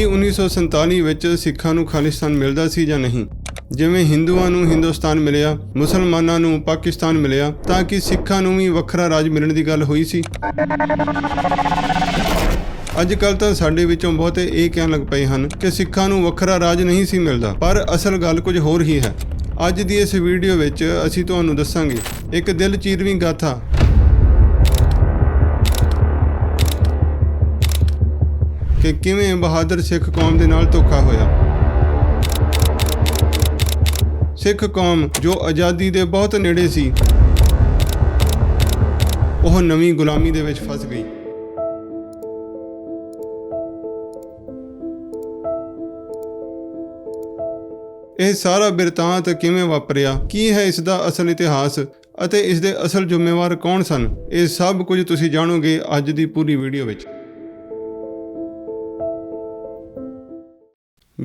ਕੀ 1947 ਵਿੱਚ ਸਿੱਖਾਂ ਨੂੰ ਖਾਲਿਸਤਾਨ ਮਿਲਦਾ ਸੀ ਜਾਂ ਨਹੀਂ? ਜਿਵੇਂ ਹਿੰਦੂਆਂ ਨੂੰ ਹਿੰਦੁਸਤਾਨ ਮਿਲਿਆ, ਮੁਸਲਮਾਨਾਂ ਨੂੰ ਪਾਕਿਸਤਾਨ ਮਿਲਿਆ, ਤਾਂ ਕਿ ਸਿੱਖਾਂ ਨੂੰ ਵੀ ਵੱਖਰਾ ਰਾਜ ਮਿਲਣ ਦੀ ਗੱਲ ਹੋਈ ਸੀ? ਅੱਜ ਕੱਲ ਤਾਂ ਸਾਡੇ ਵਿੱਚੋਂ ਬਹੁਤੇ ਇਹ ਕਹਿਣ ਲੱਗ ਪਏ ਹਨ ਕਿ ਸਿੱਖਾਂ ਨੂੰ ਵੱਖਰਾ ਰਾਜ ਨਹੀਂ ਸੀ ਮਿਲਦਾ, ਪਰ ਅਸਲ ਗੱਲ ਕੁਝ ਹੋਰ ਹੀ ਹੈ। ਅੱਜ ਦੀ ਇਸ ਵੀਡੀਓ ਵਿੱਚ ਅਸੀਂ ਤੁਹਾਨੂੰ ਦੱਸਾਂਗੇ, ਇੱਕ ਦਿਲ ਚੀਰਵੀਂ ਗਾਥਾ ਕਿ ਕਿਵੇਂ ਬਹਾਦਰ ਸਿੱਖ ਕੌਮ ਦੇ ਨਾਲ ਧੋਖਾ ਹੋਇਆ? ਸਿੱਖ ਕੌਮ ਜੋ ਆਜ਼ਾਦੀ ਦੇ ਬਹੁਤ ਨੇੜੇ ਸੀ, ਉਹ ਨਵੀਂ ਗੁਲਾਮੀ ਦੇ ਵਿੱਚ ਫਸ ਗਈ। ਇਹ ਸਾਰਾ ਬਿਰਤਾਂਤ ਕਿਵੇਂ ਵਾਪਰਿਆ? ਕੀ ਹੈ ਇਸ ਦਾ ਅਸਲ ਇਤਿਹਾਸ? ਅਤੇ ਇਸ ਦੇ ਅਸਲ ਜ਼ਿੰਮੇਵਾਰ ਕੌਣ ਸਨ? ਇਹ ਸਭ ਕੁਝ ਤੁਸੀਂ ਜਾਣੋਗੇ ਅੱਜ ਦੀ ਪੂਰੀ ਵੀਡੀਓ ਵਿੱਚ।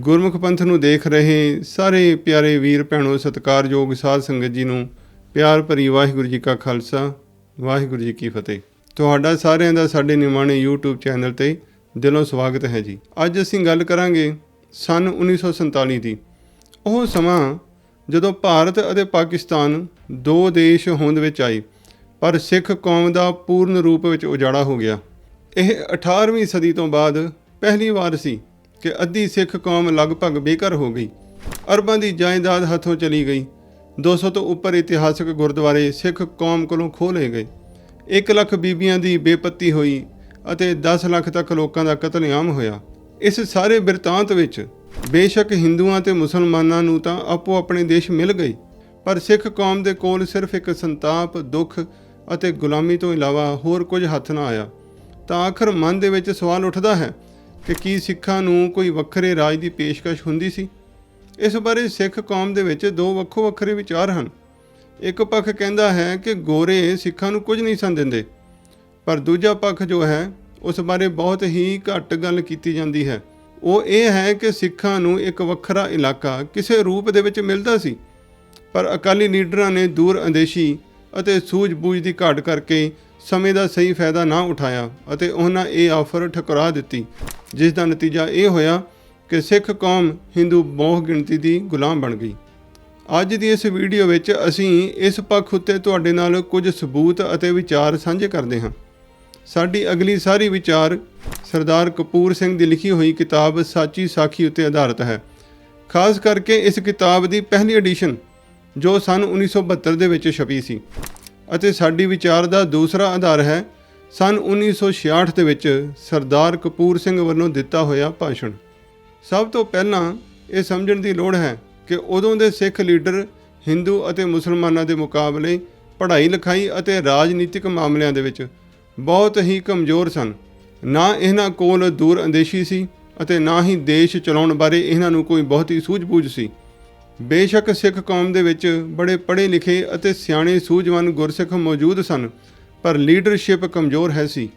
ਗੁਰਮੁਖ ਪੰਥ ਨੂੰ ਦੇਖ ਰਹੇ ਸਾਰੇ ਪਿਆਰੇ ਵੀਰ ਭੈਣੋ, ਸਤਿਕਾਰਯੋਗ ਸਾਧ ਸੰਗਤ ਜੀ ਨੂੰ ਪਿਆਰ ਭਰੀ ਵਾਹਿਗੁਰੂ ਜੀ ਕਾ ਖਾਲਸਾ, ਵਾਹਿਗੁਰੂ ਜੀ ਕੀ ਫਤਿਹ। ਤੁਹਾਡਾ ਸਾਰਿਆਂ ਦਾ ਸਾਡੇ ਨਿਮਾਣੇ YouTube ਚੈਨਲ ਤੇ ਦਿਲੋਂ ਸਵਾਗਤ ਹੈ ਜੀ। ਅੱਜ ਅਸੀਂ ਗੱਲ ਕਰਾਂਗੇ ਸਨ 1947 ਦੀ। ਉਹ ਸਮਾਂ ਜਦੋਂ ਭਾਰਤ ਅਤੇ ਪਾਕਿਸਤਾਨ ਦੋ ਦੇਸ਼ ਹੋਂਦ ਵਿੱਚ ਆਏ, ਪਰ ਸਿੱਖ ਕੌਮ ਦਾ ਪੂਰਨ ਰੂਪ ਵਿੱਚ ਉਜਾੜਾ ਹੋ ਗਿਆ। ਇਹ 18ਵੀਂ ਸਦੀ ਤੋਂ ਬਾਅਦ ਪਹਿਲੀ ਵਾਰ ਸੀ। ਕਿ ਅੱਧੀ ਸਿੱਖ ਕੌਮ ਲਗਭਗ ਬੇਘਰ ਹੋ ਗਈ। ਅਰਬਾਂ ਦੀ ਜਾਇਦਾਦ ਹੱਥੋਂ ਚਲੀ ਗਈ। 200 ਤੋਂ ਉੱਪਰ ਇਤਿਹਾਸਕ ਗੁਰਦੁਆਰੇ ਸਿੱਖ ਕੌਮ ਕੋਲੋਂ ਖੋਹ ਲਏ ਗਏ। 1 ਲੱਖ ਬੀਬੀਆਂ ਦੀ ਬੇਪੱਤੀ ਹੋਈ ਅਤੇ 10 ਲੱਖ ਤੱਕ ਲੋਕਾਂ ਦਾ ਕਤਲੇਆਮ ਹੋਇਆ। ਇਸ ਸਾਰੇ ਬਿਰਤਾਂਤ ਵਿੱਚ ਬੇਸ਼ੱਕ ਹਿੰਦੂਆਂ ਤੇ ਮੁਸਲਮਾਨਾਂ ਨੂੰ ਤਾਂ ਆਪੋ ਆਪਣੇ ਦੇਸ਼ ਮਿਲ ਗਏ। ਪਰ ਸਿੱਖ ਕੌਮ ਦੇ ਕੋਲ ਸਿਰਫ ਇੱਕ ਸੰਤਾਪ, ਦੁੱਖ ਅਤੇ ਗੁਲਾਮੀ ਤੋਂ ਇਲਾਵਾ ਹੋਰ ਕੁਝ ਹੱਥ ਨਾ ਆਇਆ। ਤਾਂ ਆਖਰ ਮਨ ਦੇ ਵਿੱਚ ਸਵਾਲ ਉੱਠਦਾ ਹੈ ਕਿ ਕੀ ਸਿੱਖਾਂ ਨੂੰ ਕੋਈ ਵੱਖਰੇ ਰਾਜ ਦੀ ਪੇਸ਼ਕਸ਼ ਹੁੰਦੀ ਸੀ? ਇਸ ਬਾਰੇ ਸਿੱਖ ਕੌਮ ਦੇ ਵਿੱਚ ਦੋ ਵੱਖੋ ਵੱਖਰੇ ਵਿਚਾਰ ਹਨ। ਇੱਕ ਪੱਖ ਕਹਿੰਦਾ ਹੈ ਕਿ ਗੋਰੇ ਸਿੱਖਾਂ ਨੂੰ ਕੁਝ ਨਹੀਂ ਸਨ ਦਿੰਦੇ, ਪਰ ਦੂਜਾ ਪੱਖ ਜੋ ਹੈ, ਉਸ ਬਾਰੇ ਬਹੁਤ ਹੀ ਘੱਟ ਗੱਲ ਕੀਤੀ ਜਾਂਦੀ ਹੈ। ਉਹ ਇਹ ਹੈ ਕਿ ਸਿੱਖਾਂ ਨੂੰ ਇੱਕ ਵੱਖਰਾ ਇਲਾਕਾ ਕਿਸੇ ਰੂਪ ਦੇ ਵਿੱਚ ਮਿਲਦਾ ਸੀ, ਪਰ ਅਕਾਲੀ ਲੀਡਰਾਂ ਨੇ ਦੂਰ ਅੰਦੇਸ਼ੀ ਅਤੇ ਸੂਝ-ਬੂਝ ਦੀ ਘਾਟ ਕਰਕੇ ਸਮੇਂ ਦਾ ਸਹੀ ਫਾਇਦਾ ਨਾ ਉਠਾਇਆ ਅਤੇ ਉਹਨਾਂ ਇਹ ਆਫਰ ਠਕਰਾ ਦਿੱਤੀ, ਜਿਸ ਦਾ ਨਤੀਜਾ ਇਹ ਹੋਇਆ ਕਿ ਸਿੱਖ ਕੌਮ ਹਿੰਦੂ ਬਹੁ ਗਿਣਤੀ ਦੀ ਗੁਲਾਮ ਬਣ ਗਈ। ਅੱਜ ਦੀ ਇਸ ਵੀਡੀਓ ਵਿੱਚ ਅਸੀਂ ਇਸ ਪੱਖ ਉੱਤੇ ਤੁਹਾਡੇ ਨਾਲ ਕੁਝ ਸਬੂਤ ਅਤੇ ਵਿਚਾਰ ਸਾਂਝੇ ਕਰਦੇ ਹਾਂ। ਸਾਡੀ ਅਗਲੀ ਸਾਰੀ ਵਿਚਾਰ ਸਰਦਾਰ ਕਪੂਰ ਸਿੰਘ ਦੀ ਲਿਖੀ ਹੋਈ ਕਿਤਾਬ ਸਾਚੀ ਸਾਖੀ ਉੱਤੇ ਆਧਾਰਿਤ ਹੈ। ਖਾਸ ਕਰਕੇ ਇਸ ਕਿਤਾਬ ਦੀ ਪਹਿਲੀ ਐਡੀਸ਼ਨ ਜੋ ਸਨ 1972 ਦੇ ਵਿੱਚ ਛਪੀ ਸੀ ਅਤੇ ਸਾਡੀ ਵਿਚਾਰ ਦਾ ਦੂਸਰਾ ਆਧਾਰ ਹੈ ਸਨ 1966 ਦੇ ਵਿੱਚ ਸਰਦਾਰ ਕਪੂਰ ਸਿੰਘ ਵੱਲੋਂ ਦਿੱਤਾ ਹੋਇਆ ਭਾਸ਼ਣ। ਸਭ ਤੋਂ ਪਹਿਲਾਂ ਇਹ ਸਮਝਣ ਦੀ ਲੋੜ ਹੈ ਕਿ ਉਦੋਂ ਦੇ ਸਿੱਖ ਲੀਡਰ ਹਿੰਦੂ ਅਤੇ ਮੁਸਲਮਾਨਾਂ ਦੇ ਮੁਕਾਬਲੇ ਪੜ੍ਹਾਈ ਲਿਖਾਈ ਅਤੇ ਰਾਜਨੀਤਿਕ ਮਾਮਲਿਆਂ ਦੇ ਵਿੱਚ ਬਹੁਤ ਹੀ ਕਮਜ਼ੋਰ ਸਨ। ਨਾ ਇਹਨਾਂ ਕੋਲ ਦੂਰ ਅੰਦੇਸ਼ੀ ਸੀ ਅਤੇ ਨਾ ਹੀ ਦੇਸ਼ ਚਲਾਉਣ ਬਾਰੇ ਇਹਨਾਂ ਨੂੰ ਕੋਈ ਬਹੁਤੀ ਸੂਝ-ਬੂਝ ਸੀ। ਬੇਸ਼ੱਕ ਸਿੱਖ ਕੌਮ ਦੇ ਵਿੱਚ ਬੜੇ ਪੜ੍ਹੇ ਲਿਖੇ ਅਤੇ ਸਿਆਣੇ ਸੂਝਵਾਨ ਗੁਰਸਿੱਖ ਮੌਜੂਦ ਸਨ, ਪਰ ਲੀਡਰਸ਼ਿਪ ਕਮਜ਼ੋਰ ਹੈ ਸੀ।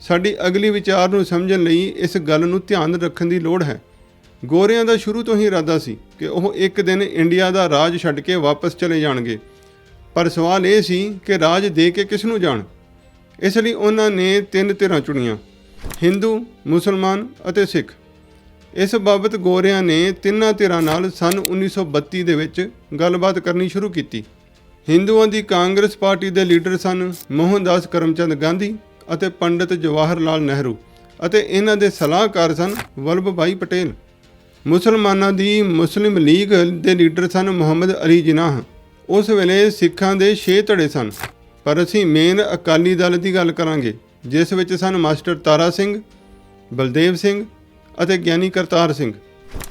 ਸਾਡੀ ਅਗਲੀ ਵਿਚਾਰ ਨੂੰ ਸਮਝਣ ਲਈ ਇਸ ਗੱਲ ਨੂੰ ਧਿਆਨ ਰੱਖਣ ਦੀ ਲੋੜ ਹੈ। ਗੋਰਿਆਂ ਦਾ ਸ਼ੁਰੂ ਤੋਂ ਹੀ ਇਰਾਦਾ ਸੀ ਕਿ ਉਹ ਇੱਕ ਦਿਨ ਇੰਡੀਆ ਦਾ ਰਾਜ ਛੱਡ ਕੇ ਵਾਪਸ ਚਲੇ ਜਾਣਗੇ। ਪਰ ਸਵਾਲ ਇਹ ਸੀ ਕਿ ਰਾਜ ਦੇ ਕੇ ਕਿਸ ਨੂੰ ਜਾਣ? ਇਸ ਲਈ ਉਹਨਾਂ ਨੇ ਤਿੰਨ ਧਿਰਾਂ ਚੁਣੀਆਂ, ਹਿੰਦੂ, ਮੁਸਲਮਾਨ ਅਤੇ ਸਿੱਖ। ਇਸ ਬਾਬਤ ਗੋਰਿਆਂ ਨੇ ਤਿੰਨਾਂ ਧਿਰਾਂ ਨਾਲ ਸਨ 1932 ਦੇ ਵਿੱਚ ਗੱਲਬਾਤ ਕਰਨੀ ਸ਼ੁਰੂ ਕੀਤੀ। ਹਿੰਦੂਆਂ ਦੀ ਕਾਂਗਰਸ ਪਾਰਟੀ ਦੇ ਲੀਡਰ ਸਨ ਮੋਹਨਦਾਸ ਕਰਮਚੰਦ ਗਾਂਧੀ ਅਤੇ ਪੰਡਿਤ ਜਵਾਹਰ ਲਾਲ ਨਹਿਰੂ ਅਤੇ ਇਹਨਾਂ ਦੇ ਸਲਾਹਕਾਰ ਸਨ ਵਲਭ ਭਾਈ ਪਟੇਲ। ਮੁਸਲਮਾਨਾਂ ਦੀ ਮੁਸਲਿਮ ਲੀਗ ਦੇ ਲੀਡਰ ਸਨ ਮੁਹੰਮਦ ਅਲੀ ਜਿਨਾਹ। ਉਸ ਵੇਲੇ ਸਿੱਖਾਂ ਦੇ 6 ਧੜੇ ਸਨ। ਪਰ ਅਸੀਂ ਮੇਨ ਅਕਾਲੀ ਦਲ ਦੀ ਗੱਲ ਕਰਾਂਗੇ, ਜਿਸ ਵਿੱਚ ਸਨ ਮਾਸਟਰ ਤਾਰਾ ਸਿੰਘ, ਬਲਦੇਵ ਸਿੰਘ ਅਤੇ ਗਿਆਨੀ ਕਰਤਾਰ ਸਿੰਘ।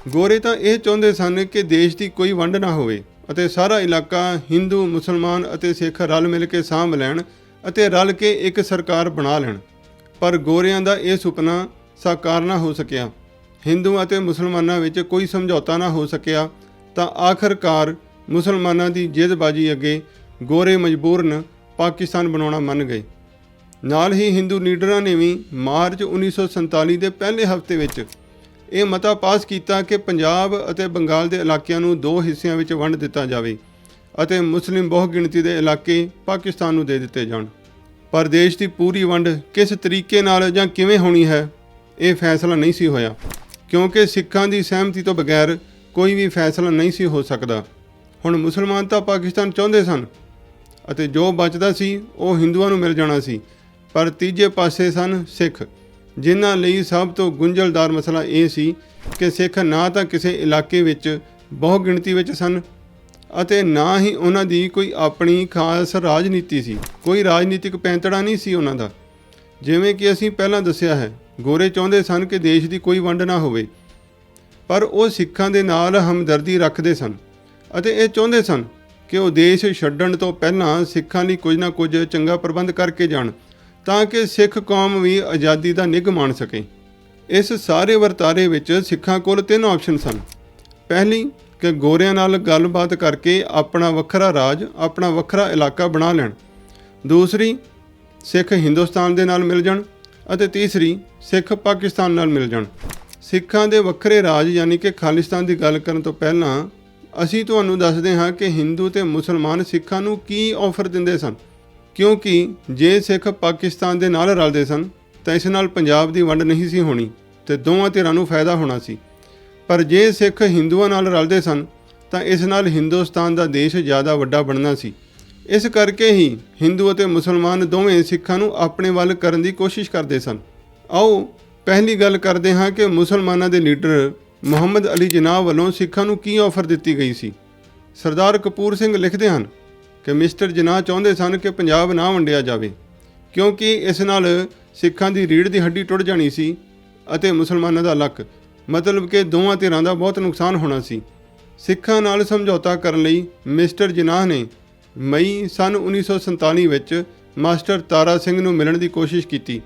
ਗੋਰੇ ਤਾਂ ਇਹ ਚਾਹੁੰਦੇ ਸਨ ਕਿ ਦੇਸ਼ ਦੀ ਕੋਈ ਵੰਡ ਨਾ ਹੋਵੇ ਅਤੇ ਸਾਰਾ ਇਲਾਕਾ ਹਿੰਦੂ, ਮੁਸਲਮਾਨ ਅਤੇ ਸਿੱਖ ਰਲ ਮਿਲ ਕੇ ਸਾਂਭ ਲੈਣ ਅਤੇ ਰਲ ਕੇ ਇੱਕ ਸਰਕਾਰ ਬਣਾ ਲੈਣ। ਪਰ ਗੋਰਿਆਂ ਦਾ ਇਹ ਸੁਪਨਾ ਸਾਕਾਰ ਨਾ ਹੋ ਸਕਿਆ। ਹਿੰਦੂ ਅਤੇ ਮੁਸਲਮਾਨਾਂ ਵਿੱਚ ਕੋਈ ਸਮਝੌਤਾ ਨਾ ਹੋ ਸਕਿਆ ਤਾਂ ਆਖਰਕਾਰ ਮੁਸਲਮਾਨਾਂ ਦੀ ਜਿੱਦਬਾਜ਼ੀ ਅੱਗੇ ਗੋਰੇ ਮਜਬੂਰਨ ਪਾਕਿਸਤਾਨ ਬਣਾਉਣਾ ਮੰਨ ਗਏ। ਨਾਲ ਹੀ ਹਿੰਦੂ ਲੀਡਰਾਂ ਨੇ ਵੀ ਮਾਰਚ 1947 ਦੇ ਪਹਿਲੇ ਹਫ਼ਤੇ ਵਿੱਚ ਇਹ ਮਤਾ ਪਾਸ ਕੀਤਾ ਕਿ ਪੰਜਾਬ ਅਤੇ ਬੰਗਾਲ ਦੇ ਇਲਾਕਿਆਂ ਨੂੰ ਦੋ ਹਿੱਸਿਆਂ ਵਿੱਚ ਵੰਡ ਦਿੱਤਾ ਜਾਵੇ ਅਤੇ ਮੁਸਲਿਮ ਬਹੁਗਿਣਤੀ ਦੇ ਇਲਾਕੇ ਪਾਕਿਸਤਾਨ ਨੂੰ ਦੇ ਦਿੱਤੇ ਜਾਣ। ਪਰ ਦੇਸ਼ ਦੀ ਪੂਰੀ ਵੰਡ ਕਿਸ ਤਰੀਕੇ ਨਾਲ ਜਾਂ ਕਿਵੇਂ ਹੋਣੀ ਹੈ, ਇਹ ਫੈਸਲਾ ਨਹੀਂ ਸੀ ਹੋਇਆ, ਕਿਉਂਕਿ ਸਿੱਖਾਂ ਦੀ ਸਹਿਮਤੀ ਤੋਂ ਬਗੈਰ ਕੋਈ ਵੀ ਫੈਸਲਾ ਨਹੀਂ ਸੀ ਹੋ ਸਕਦਾ। ਹੁਣ ਮੁਸਲਮਾਨ ਤਾਂ ਪਾਕਿਸਤਾਨ ਚਾਹੁੰਦੇ ਸਨ ਅਤੇ ਜੋ ਬਚਦਾ ਸੀ ਉਹ ਹਿੰਦੂਆਂ ਨੂੰ ਮਿਲ ਜਾਣਾ ਸੀ। ਪਰ ਤੀਜੇ ਪਾਸੇ ਸਨ ਸਿੱਖ, ਜਿਨ੍ਹਾਂ ਲਈ ਸਭ ਤੋਂ ਗੁੰਝਲਦਾਰ ਮਸਲਾ ਇਹ ਸੀ ਕਿ ਸਿੱਖ ਨਾ ਤਾਂ ਕਿਸੇ ਇਲਾਕੇ ਵਿੱਚ ਬਹੁ ਗਿਣਤੀ ਵਿੱਚ ਸਨ ਅਤੇ ਨਾ ਹੀ ਉਹਨਾਂ ਦੀ ਕੋਈ ਆਪਣੀ ਖਾਸ ਰਾਜਨੀਤੀ ਸੀ। ਕੋਈ ਰਾਜਨੀਤਿਕ ਪੈਂਤੜਾ ਨਹੀਂ ਸੀ ਉਹਨਾਂ ਦਾ। ਜਿਵੇਂ ਕਿ ਅਸੀਂ ਪਹਿਲਾਂ ਦੱਸਿਆ ਹੈ, ਗੋਰੇ ਚਾਹੁੰਦੇ ਸਨ ਕਿ ਦੇਸ਼ ਦੀ ਕੋਈ ਵੰਡ ਨਾ ਹੋਵੇ, ਪਰ ਉਹ ਸਿੱਖਾਂ ਦੇ ਨਾਲ ਹਮਦਰਦੀ ਰੱਖਦੇ ਸਨ ਅਤੇ ਇਹ ਚਾਹੁੰਦੇ ਸਨ ਕਿ ਉਹ ਦੇਸ਼ ਛੱਡਣ ਤੋਂ ਪਹਿਲਾਂ ਸਿੱਖਾਂ ਲਈ ਕੁਝ ਨਾ ਕੁਝ ਚੰਗਾ ਪ੍ਰਬੰਧ ਕਰਕੇ ਜਾਣ। ਤਾਂ ਕਿ ਸਿੱਖ ਕੌਮ ਵੀ ਆਜ਼ਾਦੀ ਦਾ ਨਿੱਘ ਮਾਣ ਸਕੇ। ਇਸ ਸਾਰੇ ਵਰਤਾਰੇ ਵਿੱਚ ਸਿੱਖਾਂ ਕੋਲ ਤਿੰਨ ਆਪਸ਼ਨ ਸਨ। ਪਹਿਲੀ, ਕਿ ਗੋਰਿਆਂ ਨਾਲ ਗੱਲਬਾਤ ਕਰਕੇ ਆਪਣਾ ਵੱਖਰਾ ਰਾਜ, ਆਪਣਾ ਵੱਖਰਾ ਇਲਾਕਾ ਬਣਾ ਲੈਣ। ਦੂਸਰੀ, ਸਿੱਖ ਹਿੰਦੁਸਤਾਨ ਦੇ ਨਾਲ ਮਿਲ ਜਾਣ। ਅਤੇ ਤੀਸਰੀ, ਸਿੱਖ ਪਾਕਿਸਤਾਨ ਨਾਲ ਮਿਲ ਜਾਣ। ਸਿੱਖਾਂ ਦੇ ਵੱਖਰੇ ਰਾਜ ਯਾਨੀ ਕਿ ਖਾਲਿਸਤਾਨ ਦੀ ਗੱਲ ਕਰਨ ਤੋਂ ਪਹਿਲਾਂ ਅਸੀਂ ਤੁਹਾਨੂੰ ਦੱਸਦੇ ਹਾਂ ਕਿ ਹਿੰਦੂ ਤੇ ਮੁਸਲਮਾਨ ਸਿੱਖਾਂ ਨੂੰ ਕੀ ਆਫਰ ਦਿੰਦੇ ਸਨ। ਕਿਉਂਕਿ ਜੇ ਸਿੱਖ ਪਾਕਿਸਤਾਨ ਦੇ ਨਾਲ ਰਲਦੇ ਸਨ, ਤਾਂ ਇਸ ਨਾਲ ਪੰਜਾਬ ਦੀ ਵੰਡ ਨਹੀਂ ਸੀ ਹੋਣੀ ਤੇ ਦੋਵਾਂ ਧਿਰਾਂ ਨੂੰ ਫਾਇਦਾ ਹੋਣਾ ਸੀ। ਪਰ ਜੇ ਸਿੱਖ ਹਿੰਦੂਆਂ ਨਾਲ ਰਲਦੇ ਸਨ, ਤਾਂ ਇਸ ਨਾਲ ਹਿੰਦੁਸਤਾਨ ਦਾ ਦੇਸ਼ ਜ਼ਿਆਦਾ ਵੱਡਾ ਬਣਨਾ ਸੀ। ਇਸ ਕਰਕੇ ਹੀ ਹਿੰਦੂ ਅਤੇ ਮੁਸਲਮਾਨ ਦੋਵੇਂ ਸਿੱਖਾਂ ਨੂੰ ਆਪਣੇ ਵੱਲ ਕਰਨ ਦੀ ਕੋਸ਼ਿਸ਼ ਕਰਦੇ ਸਨ। ਆਓ ਪਹਿਲੀ ਗੱਲ ਕਰਦੇ ਹਾਂ ਕਿ ਮੁਸਲਮਾਨਾਂ ਦੇ ਲੀਡਰ ਮੁਹੰਮਦ ਅਲੀ ਜਨਾਹ ਵੱਲੋਂ ਸਿੱਖਾਂ ਨੂੰ ਕੀ ਆਫਰ ਦਿੱਤੀ ਗਈ ਸੀ। ਸਰਦਾਰ ਕਪੂਰ ਸਿੰਘ ਲਿਖਦੇ ਹਨ ਕਿ ਮਿਸਟਰ ਜਿਨਾਹ ਚਾਹੁੰਦੇ ਸਨ ਕਿ ਪੰਜਾਬ ਨਾ ਵੰਡਿਆ ਜਾਵੇ, ਕਿਉਂਕਿ ਇਸ ਨਾਲ ਸਿੱਖਾਂ ਦੀ ਰੀੜ ਦੀ ਹੱਡੀ ਟੁੱਟ ਜਾਣੀ ਸੀ ਅਤੇ ਮੁਸਲਮਾਨਾਂ ਦਾ ਲੱਕ, ਮਤਲਬ ਕਿ ਦੋਵਾਂ ਧਿਰਾਂ ਦਾ ਬਹੁਤ ਨੁਕਸਾਨ ਹੋਣਾ ਸੀ। ਸਿੱਖਾਂ ਨਾਲ ਸਮਝੌਤਾ ਕਰਨ ਲਈ ਮਿਸਟਰ ਜਨਾਹ ਨੇ ਮਈ ਸਨ 1947 ਵਿੱਚ ਮਾਸਟਰ ਤਾਰਾ ਸਿੰਘ ਨੂੰ ਮਿਲਣ ਦੀ ਕੋਸ਼ਿਸ਼ ਕੀਤੀ,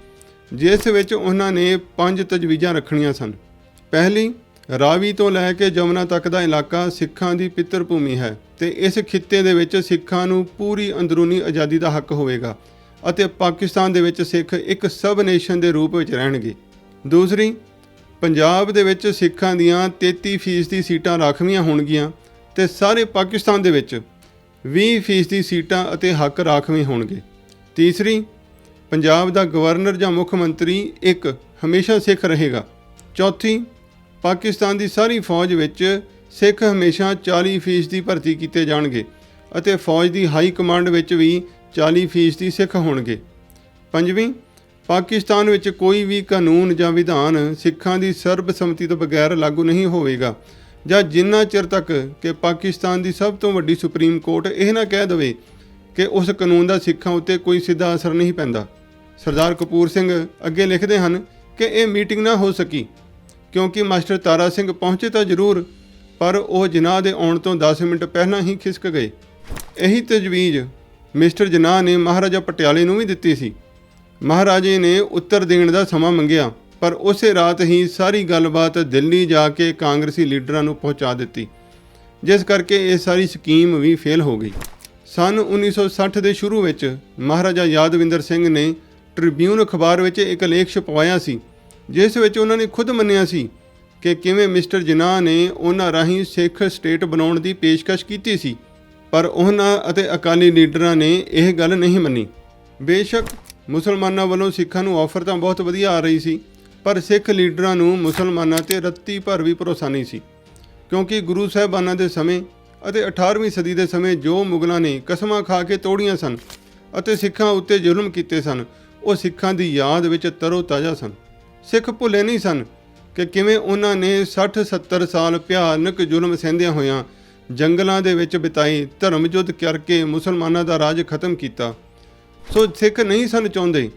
ਜਿਸ ਵਿੱਚ ਉਹਨਾਂ ਨੇ ਪੰਜ ਤਜਵੀਜ਼ਾਂ ਰੱਖਣੀਆਂ ਸਨ। ਪਹਿਲੀ ਰਾਵੀ ਤੋਂ ਲੈ ਕੇ ਜਮਨਾ ਤੱਕ ਦਾ ਇਲਾਕਾ ਸਿੱਖਾਂ ਦੀ ਪਿੱਤਰ ਭੂਮੀ ਹੈ ਤੇ ਇਸ ਖਿੱਤੇ ਦੇ ਵਿੱਚ ਸਿੱਖਾਂ ਨੂੰ ਪੂਰੀ ਅੰਦਰੂਨੀ ਆਜ਼ਾਦੀ ਦਾ ਹੱਕ ਹੋਵੇਗਾ ਅਤੇ ਪਾਕਿਸਤਾਨ ਦੇ ਵਿੱਚ ਸਿੱਖ ਇੱਕ ਸਬ ਨੇਸ਼ਨ ਦੇ ਰੂਪ ਵਿੱਚ ਰਹਿਣਗੇ। ਦੂਸਰੀ, ਪੰਜਾਬ ਦੇ ਵਿੱਚ ਸਿੱਖਾਂ ਦੀਆਂ 33% ਦੀ ਸੀਟਾਂ ਰਾਖਵੀਆਂ ਹੋਣਗੀਆਂ ਤੇ ਸਾਰੇ ਪਾਕਿਸਤਾਨ ਦੇ ਵਿੱਚ 20% ਦੀ ਸੀਟਾਂ ਅਤੇ ਹੱਕ ਰਾਖਵੇਂ ਹੋਣਗੇ। ਤੀਸਰੀ, ਪੰਜਾਬ ਦਾ ਗਵਰਨਰ ਜਾਂ ਮੁੱਖ ਮੰਤਰੀ ਇੱਕ ਹਮੇਸ਼ਾ ਸਿੱਖ ਰਹੇਗਾ। ਚੌਥੀ ਪਾਕਿਸਤਾਨ ਦੀ ਸਾਰੀ ਫੌਜ ਵਿੱਚ ਸਿੱਖ ਹਮੇਸ਼ਾ 40% ਦੀ ਭਰਤੀ ਕੀਤੇ ਜਾਣਗੇ ਅਤੇ ਫੌਜ ਦੀ ਹਾਈ ਕਮਾਂਡ ਵਿੱਚ ਵੀ 40% ਦੀ ਸਿੱਖ ਹੋਣਗੇ। ਪੰਜਵੀਂ, ਪਾਕਿਸਤਾਨ ਵਿੱਚ ਕੋਈ ਵੀ ਕਾਨੂੰਨ ਜਾਂ ਵਿਧਾਨ ਸਿੱਖਾਂ ਦੀ ਸਰਬਸੰਮਤੀ ਤੋਂ ਬਗੈਰ ਲਾਗੂ ਨਹੀਂ ਹੋਵੇਗਾ ਜਾਂ ਜਿੰਨਾ ਚਿਰ ਤੱਕ ਕਿ ਪਾਕਿਸਤਾਨ ਦੀ ਸਭ ਤੋਂ ਵੱਡੀ ਸੁਪਰੀਮ ਕੋਰਟ ਇਹ ਨਾ ਕਹਿ ਦੇਵੇ ਕਿ ਉਸ ਕਾਨੂੰਨ ਦਾ ਸਿੱਖਾਂ ਉੱਤੇ ਕੋਈ ਸਿੱਧਾ ਅਸਰ ਨਹੀਂ ਪੈਂਦਾ। ਸਰਦਾਰ ਕਪੂਰ ਸਿੰਘ ਅੱਗੇ ਲਿਖਦੇ ਹਨ ਕਿ ਇਹ ਮੀਟਿੰਗ ਨਾ ਹੋ ਸਕੀ। ਕਿਉਂਕਿ ਮਾਸਟਰ ਤਾਰਾ ਸਿੰਘ ਪਹੁੰਚੇ ਤਾਂ ਜ਼ਰੂਰ, ਪਰ ਉਹ ਜਨਾਹ ਦੇ ਆਉਣ ਤੋਂ 10 ਮਿੰਟ ਪਹਿਲਾਂ ਹੀ ਖਿਸਕ ਗਏ। ਇਹੀ ਤਜਵੀਜ਼ ਮਿਸਟਰ ਜਨਾਹ ਨੇ ਮਹਾਰਾਜਾ ਪਟਿਆਲੇ ਨੂੰ ਵੀ ਦਿੱਤੀ ਸੀ। ਮਹਾਰਾਜੇ ਨੇ ਉੱਤਰ ਦੇਣ ਦਾ ਸਮਾਂ ਮੰਗਿਆ, ਪਰ ਉਸੇ ਰਾਤ ਹੀ ਸਾਰੀ ਗੱਲਬਾਤ ਦਿੱਲੀ ਜਾ ਕੇ ਕਾਂਗਰਸੀ ਲੀਡਰਾਂ ਨੂੰ ਪਹੁੰਚਾ ਦਿੱਤੀ, ਜਿਸ ਕਰਕੇ ਇਹ ਸਾਰੀ ਸਕੀਮ ਵੀ ਫੇਲ ਹੋ ਗਈ। ਸਨ 1960 ਦੇ ਸ਼ੁਰੂ ਵਿੱਚ ਮਹਾਰਾਜਾ ਯਾਦਵਿੰਦਰ ਸਿੰਘ ਨੇ ਟ੍ਰਿਬਿਊਨ ਅਖਬਾਰ ਵਿੱਚ ਇੱਕ ਲੇਖ ਛਪਵਾਇਆ ਸੀ ਜਿਸ ਵਿੱਚ ਉਹਨਾਂ ਨੇ ਖੁਦ ਮੰਨਿਆ ਸੀ ਕਿ ਕਿਵੇਂ ਮਿਸਟਰ ਜਿਨਾਹ ਨੇ ਉਹਨਾਂ ਰਾਹੀਂ ਸਿੱਖ ਸਟੇਟ ਬਣਾਉਣ ਦੀ ਪੇਸ਼ਕਸ਼ ਕੀਤੀ ਸੀ। ਪਰ ਉਹਨਾਂ ਅਤੇ ਅਕਾਲੀ ਲੀਡਰਾਂ ਨੇ ਇਹ ਗੱਲ ਨਹੀਂ ਮੰਨੀ। ਬੇਸ਼ੱਕ ਮੁਸਲਮਾਨਾਂ ਵੱਲੋਂ ਸਿੱਖਾਂ ਨੂੰ ਆਫਰ ਤਾਂ ਬਹੁਤ ਵਧੀਆ ਆ ਰਹੀ ਸੀ, ਪਰ ਸਿੱਖ ਲੀਡਰਾਂ ਨੂੰ ਮੁਸਲਮਾਨਾਂ ਤੇ ਰੱਤੀ ਭਰ ਵੀ ਭਰੋਸਾ ਨਹੀਂ ਸੀ। ਕਿਉਂਕਿ ਗੁਰੂ ਸਾਹਿਬਾਨਾਂ ਦੇ ਸਮੇਂ ਅਤੇ 18ਵੀਂ ਸਦੀ ਦੇ ਸਮੇਂ ਜੋ ਮੁਗਲਾਂ ਨੇ ਕਸਮਾਂ ਖਾ ਕੇ ਤੋੜੀਆਂ ਸਨ ਅਤੇ ਸਿੱਖਾਂ ਉੱਤੇ ਜ਼ੁਲਮ ਕੀਤੇ ਸਨ, ਉਹ ਸਿੱਖਾਂ ਦੀ ਯਾਦ ਵਿੱਚ ਤਰੋ ਤਾਜ਼ਾ ਸਨ। ਸਿੱਖ ਭੁੱਲੇ ਨਹੀਂ ਸਨ ਕਿ ਕਿਵੇਂ ਉਹਨਾਂ ਨੇ 60 70 ਸਾਲ ਭਿਆਨਕ ਜ਼ੁਲਮ ਸਹਿੰਦਿਆਂ ਹੋਇਆਂ ਜੰਗਲਾਂ ਦੇ ਵਿੱਚ ਬਿਤਾਈ ਧਰਮ ਯੁੱਧ ਕਰਕੇ ਮੁਸਲਮਾਨਾਂ ਦਾ ਰਾਜ ਖਤਮ ਕੀਤਾ। ਸੋ ਸਿੱਖ ਨਹੀਂ ਸਨ ਚਾਹੁੰਦੇ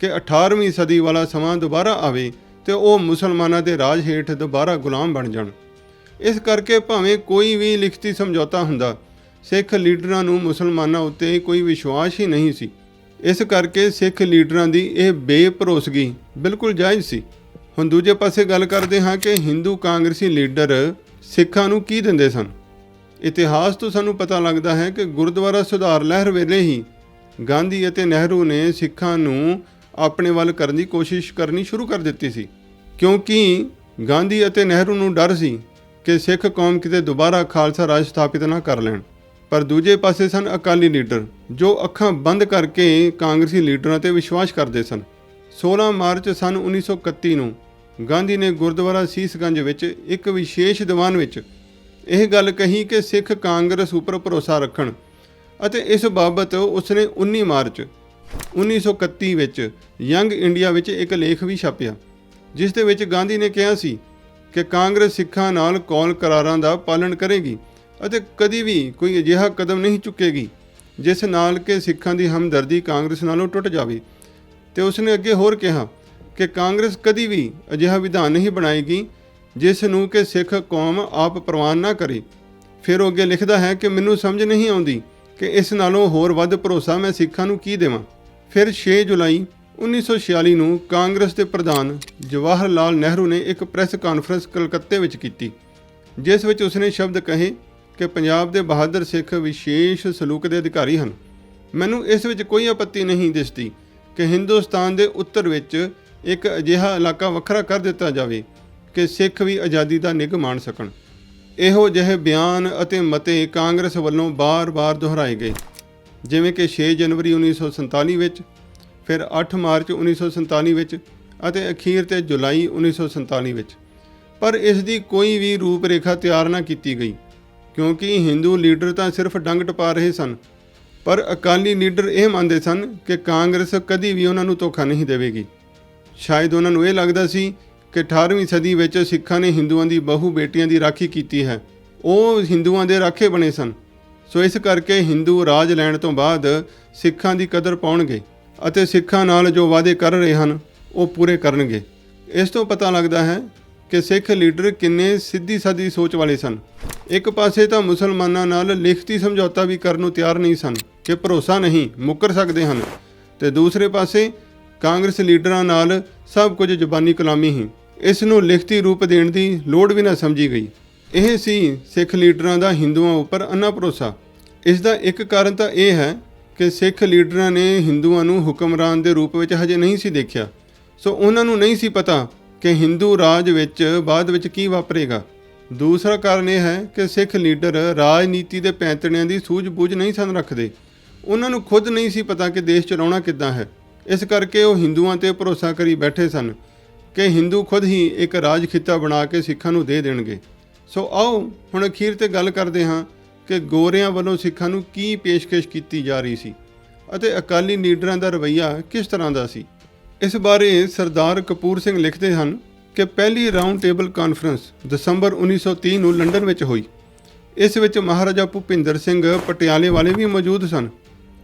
ਕਿ 18ਵੀਂ ਸਦੀ ਵਾਲਾ ਸਮਾਂ ਦੁਬਾਰਾ ਆਵੇ ਤੇ ਉਹ ਮੁਸਲਮਾਨਾਂ ਦੇ ਰਾਜ ਹੇਠ ਦੁਬਾਰਾ ਗੁਲਾਮ ਬਣ ਜਾਣ। ਇਸ ਕਰਕੇ ਭਾਵੇਂ ਕੋਈ ਵੀ ਲਿਖਤੀ ਸਮਝੌਤਾ ਹੁੰਦਾ, ਸਿੱਖ ਲੀਡਰਾਂ ਨੂੰ ਮੁਸਲਮਾਨਾਂ ਉੱਤੇ ਕੋਈ ਵਿਸ਼ਵਾਸ ਹੀ ਨਹੀਂ ਸੀ। ਇਸ ਕਰਕੇ ਸਿੱਖ ਲੀਡਰਾਂ ਦੀ ਇਹ ਬੇਭਰੋਸਗੀ ਬਿਲਕੁਲ ਜਾਇਜ਼ ਸੀ। ਹੁਣ ਦੂਜੇ ਪਾਸੇ ਗੱਲ ਕਰਦੇ ਹਾਂ ਕਿ ਹਿੰਦੂ ਕਾਂਗਰਸੀ ਲੀਡਰ ਸਿੱਖਾਂ ਨੂੰ ਕੀ ਦਿੰਦੇ ਸਨ। ਇਤਿਹਾਸ ਤੋਂ ਸਾਨੂੰ ਪਤਾ ਲੱਗਦਾ ਹੈ ਕਿ ਗੁਰਦੁਆਰਾ ਸੁਧਾਰ ਲਹਿਰ ਵੇਲੇ ਹੀ ਗਾਂਧੀ ਅਤੇ ਨਹਿਰੂ ਨੇ ਸਿੱਖਾਂ ਨੂੰ ਆਪਣੇ ਵੱਲ ਕਰਨ ਦੀ ਕੋਸ਼ਿਸ਼ ਕਰਨੀ ਸ਼ੁਰੂ ਕਰ ਦਿੱਤੀ ਸੀ। ਕਿਉਂਕਿ ਗਾਂਧੀ ਅਤੇ ਨਹਿਰੂ ਨੂੰ ਡਰ ਸੀ ਕਿ ਸਿੱਖ ਕੌਮ ਕਿਤੇ ਦੁਬਾਰਾ ਖਾਲਸਾ ਰਾਜ ਸਥਾਪਿਤ ਨਾ ਕਰ ਲੈਣ। ਪਰ ਦੂਜੇ ਪਾਸੇ ਸਨ ਅਕਾਲੀ ਲੀਡਰ, ਜੋ ਅੱਖਾਂ ਬੰਦ ਕਰਕੇ ਕਾਂਗਰਸੀ ਲੀਡਰਾਂ ਤੇ ਵਿਸ਼ਵਾਸ ਕਰਦੇ ਸਨ। 16 ਮਾਰਚ ਸਨ 1931 ਨੂੰ ਗਾਂਧੀ ਨੇ ਗੁਰਦੁਆਰਾ ਸੀਸਗੰਜ ਵਿੱਚ ਇੱਕ ਵਿਸ਼ੇਸ਼ ਦੀਵਾਨ ਵਿੱਚ ਇਹ ਗੱਲ ਕਹੀ ਕਿ ਸਿੱਖ ਕਾਂਗਰਸ ਉੱਪਰ ਭਰੋਸਾ ਰੱਖਣ ਅਤੇ ਇਸ ਬਾਬਤ ਉਸਨੇ 19 ਮਾਰਚ 1931 ਵਿੱਚ ਯੰਗ ਇੰਡੀਆ ਵਿੱਚ ਇੱਕ ਲੇਖ ਵੀ ਛਾਪਿਆ, ਜਿਸ ਦੇ ਵਿੱਚ ਗਾਂਧੀ ਨੇ ਕਿਹਾ ਸੀ ਕਿ ਕਾਂਗਰਸ ਸਿੱਖਾਂ ਨਾਲ ਕੌਲ ਕਰਾਰਾਂ ਦਾ ਪਾਲਣ ਕਰੇਗੀ ਅਤੇ ਕਦੀ ਵੀ ਕੋਈ ਅਜਿਹਾ ਕਦਮ ਨਹੀਂ ਚੁੱਕੇਗੀ, ਜਿਸ ਨਾਲ ਕਿ ਸਿੱਖਾਂ ਦੀ ਹਮਦਰਦੀ ਕਾਂਗਰਸ ਨਾਲੋਂ ਟੁੱਟ ਜਾਵੇ। ਤੇ ਉਸਨੇ ਅੱਗੇ ਹੋਰ ਕਿਹਾ ਕਿ ਕਾਂਗਰਸ ਕਦੀ ਵੀ ਅਜਿਹਾ ਵਿਧਾਨ ਨਹੀਂ ਬਣਾਏਗੀ, ਜਿਸ ਨੂੰ ਕਿ ਸਿੱਖ ਕੌਮ ਆਪ ਪ੍ਰਵਾਨ ਨਾ ਕਰੇ। ਫਿਰ ਉਹ ਅੱਗੇ ਲਿਖਦਾ ਹੈ ਕਿ ਮੈਨੂੰ ਸਮਝ ਨਹੀਂ ਆਉਂਦੀ ਕਿ ਇਸ ਨਾਲੋਂ ਹੋਰ ਵੱਧ ਭਰੋਸਾ ਮੈਂ ਸਿੱਖਾਂ ਨੂੰ ਕੀ ਦੇਵਾਂ। ਫਿਰ 6 ਜੁਲਾਈ 1946 ਨੂੰ ਕਾਂਗਰਸ ਦੇ ਪ੍ਰਧਾਨ ਜਵਾਹਰ ਲਾਲ ਨਹਿਰੂ ਨੇ ਇੱਕ ਪ੍ਰੈਸ ਕਾਨਫਰੰਸ ਕਲਕੱਤੇ ਵਿੱਚ ਕੀਤੀ, ਜਿਸ ਵਿੱਚ ਉਸਨੇ ਸ਼ਬਦ ਕਹੇ ਕਿ ਪੰਜਾਬ ਦੇ ਬਹਾਦਰ ਸਿੱਖ ਵਿਸ਼ੇਸ਼ ਸਲੂਕ ਦੇ ਅਧਿਕਾਰੀ ਹਨ। ਮੈਨੂੰ ਇਸ ਵਿੱਚ ਕੋਈ ਆਪੱਤੀ ਨਹੀਂ ਦਿਸਦੀ ਕਿ ਹਿੰਦੁਸਤਾਨ ਦੇ ਉੱਤਰ ਵਿੱਚ ਇੱਕ ਅਜਿਹਾ ਇਲਾਕਾ ਵੱਖਰਾ ਕਰ ਦਿੱਤਾ ਜਾਵੇ ਕਿ ਸਿੱਖ ਵੀ ਆਜ਼ਾਦੀ ਦਾ ਨਿੱਘ ਮਾਣ ਸਕਣ। ਇਹੋ ਜਿਹੇ ਬਿਆਨ ਅਤੇ ਮਤੇ ਕਾਂਗਰਸ ਵੱਲੋਂ ਬਾਰ-ਬਾਰ ਦੁਹਰਾਏ ਗਏ। ਜਿਵੇਂ ਕਿ 6 ਜਨਵਰੀ 1947 ਵਿੱਚ, ਫਿਰ 8 ਮਾਰਚ 1947 ਵਿੱਚ ਅਤੇ ਅਖੀਰ ਤੇ ਜੁਲਾਈ 1947 ਵਿੱਚ। ਪਰ ਇਸ ਦੀ ਕੋਈ ਵੀ ਰੂਪ ਰੇਖਾ ਤਿਆਰ ਨਾ ਕੀਤੀ ਗਈ। ਕਿਉਂਕਿ ਹਿੰਦੂ ਲੀਡਰ ਤਾਂ ਸਿਰਫ ਡੰਗ ਟਪਾ ਰਹੇ ਸਨ। ਪਰ ਅਕਾਲੀ ਲੀਡਰ ਇਹ ਮੰਨਦੇ ਸਨ ਕਿ ਕਾਂਗਰਸ ਕਦੀ ਵੀ ਉਹਨਾਂ ਨੂੰ ਧੋਖਾ ਨਹੀਂ ਦੇਵੇਗੀ। ਸ਼ਾਇਦ ਉਹਨਾਂ ਨੂੰ ਇਹ ਲੱਗਦਾ ਸੀ ਕਿ 18ਵੀਂ ਸਦੀ ਵਿੱਚ ਸਿੱਖਾਂ ਨੇ ਹਿੰਦੂਆਂ ਦੀ ਬਹੂ ਬੇਟੀਆਂ ਦੀ ਰਾਖੀ ਕੀਤੀ ਹੈ। ਉਹ ਹਿੰਦੂਆਂ ਦੇ ਰਾਖੇ ਬਣੇ ਸਨ। ਸੋ ਇਸ ਕਰਕੇ ਹਿੰਦੂ ਰਾਜ ਲੈਣ ਤੋਂ ਬਾਅਦ ਸਿੱਖਾਂ ਦੀ ਕਦਰ ਪਾਉਣਗੇ ਅਤੇ ਸਿੱਖਾਂ ਨਾਲ ਜੋ ਵਾਅਦੇ ਕਰ ਰਹੇ ਹਨ, ਉਹ ਪੂਰੇ ਕਰਨਗੇ। ਇਸ ਤੋਂ ਪਤਾ ਲੱਗਦਾ ਹੈ ਕਿ ਸਿੱਖ ਲੀਡਰ ਕਿੰਨੇ ਸਿੱਧੀ ਸਾਦੀ ਸੋਚ ਵਾਲੇ ਸਨ। ਇੱਕ ਪਾਸੇ ਤਾਂ ਮੁਸਲਮਾਨਾਂ ਨਾਲ ਲਿਖਤੀ ਸਮਝੌਤਾ ਵੀ ਕਰਨ ਨੂੰ ਤਿਆਰ ਨਹੀਂ ਸਨ ਕਿ ਭਰੋਸਾ ਨਹੀਂ ਮੁੱਕਰ ਸਕਦੇ ਹਨ ਤੇ ਦੂਸਰੇ ਪਾਸੇ ਕਾਂਗਰਸ ਲੀਡਰਾਂ ਨਾਲ ਸਭ ਕੁਝ ਜ਼ਬਾਨੀ ਕਲਾਮੀ ਹੀ ਇਸ ਨੂੰ ਲਿਖਤੀ ਰੂਪ ਦੇਣ ਦੀ ਲੋੜ ਵੀ ਨਾ ਸਮਝੀ ਗਈ। ਇਹ ਸੀ ਸਿੱਖ ਲੀਡਰਾਂ ਦਾ ਹਿੰਦੂਆਂ ਉੱਪਰ ਅੰਨਾ ਭਰੋਸਾ। ਇਸ ਦਾ ਇੱਕ ਕਾਰਨ ਤਾਂ ਇਹ ਹੈ ਕਿ ਸਿੱਖ ਲੀਡਰਾਂ ਨੇ ਹਿੰਦੂਆਂ ਨੂੰ ਹੁਕਮਰਾਨ ਦੇ ਰੂਪ ਵਿੱਚ ਹਜੇ ਨਹੀਂ ਸੀ ਦੇਖਿਆ। ਸੋ ਉਹਨਾਂ ਨੂੰ ਨਹੀਂ ਸੀ ਪਤਾ ਕਿ ਹਿੰਦੂ ਰਾਜ ਵਿੱਚ ਬਾਅਦ ਵਿੱਚ ਕੀ ਵਾਪਰੇਗਾ? ਦੂਸਰਾ ਕਾਰਨ ਇਹ ਹੈ ਕਿ ਸਿੱਖ ਲੀਡਰ ਰਾਜਨੀਤੀ ਦੇ ਪੈਂਤੜਿਆਂ ਦੀ ਸੂਝ-ਬੂਝ ਨਹੀਂ ਸਨ ਰੱਖਦੇ। ਉਹਨਾਂ ਨੂੰ ਖੁਦ ਨਹੀਂ ਸੀ ਪਤਾ ਕਿ ਦੇਸ਼ ਚਲਾਉਣਾ ਕਿੱਦਾਂ ਹੈ। ਇਸ ਕਰਕੇ ਉਹ ਹਿੰਦੂਆਂ ਤੇ ਭਰੋਸਾ ਕਰੀ ਬੈਠੇ ਸਨ ਕਿ ਹਿੰਦੂ ਖੁਦ ਹੀ ਇੱਕ ਰਾਜ ਖਿੱਤਾ ਬਣਾ ਕੇ ਸਿੱਖਾਂ ਨੂੰ ਦੇ ਦੇਣਗੇ। ਸੋ ਆਓ ਹੁਣ ਅਖੀਰ ਤੇ ਗੱਲ ਕਰਦੇ ਹਾਂ ਕਿ ਗੋਰਿਆਂ ਵੱਲੋਂ ਸਿੱਖਾਂ ਨੂੰ ਕੀ ਪੇਸ਼ਕਸ਼ ਕੀਤੀ ਜਾ ਰਹੀ ਸੀ ਅਤੇ ਅਕਾਲੀ ਲੀਡਰਾਂ ਦਾ ਰਵੱਈਆ ਕਿਸ ਤਰ੍ਹਾਂ ਦਾ ਸੀ। ਇਸ ਬਾਰੇ ਸਰਦਾਰ ਕਪੂਰ ਸਿੰਘ ਲਿਖਦੇ ਹਨ ਕਿ ਪਹਿਲੀ ਰਾਉਂਡ ਟੇਬਲ ਕਾਨਫਰੰਸ ਦਸੰਬਰ 1930 ਨੂੰ ਲੰਡਨ ਵਿੱਚ ਹੋਈ। ਇਸ ਵਿੱਚ ਮਹਾਰਾਜਾ ਭੁਪਿੰਦਰ ਸਿੰਘ ਪਟਿਆਲੇ ਵਾਲੇ ਵੀ ਮੌਜੂਦ ਸਨ।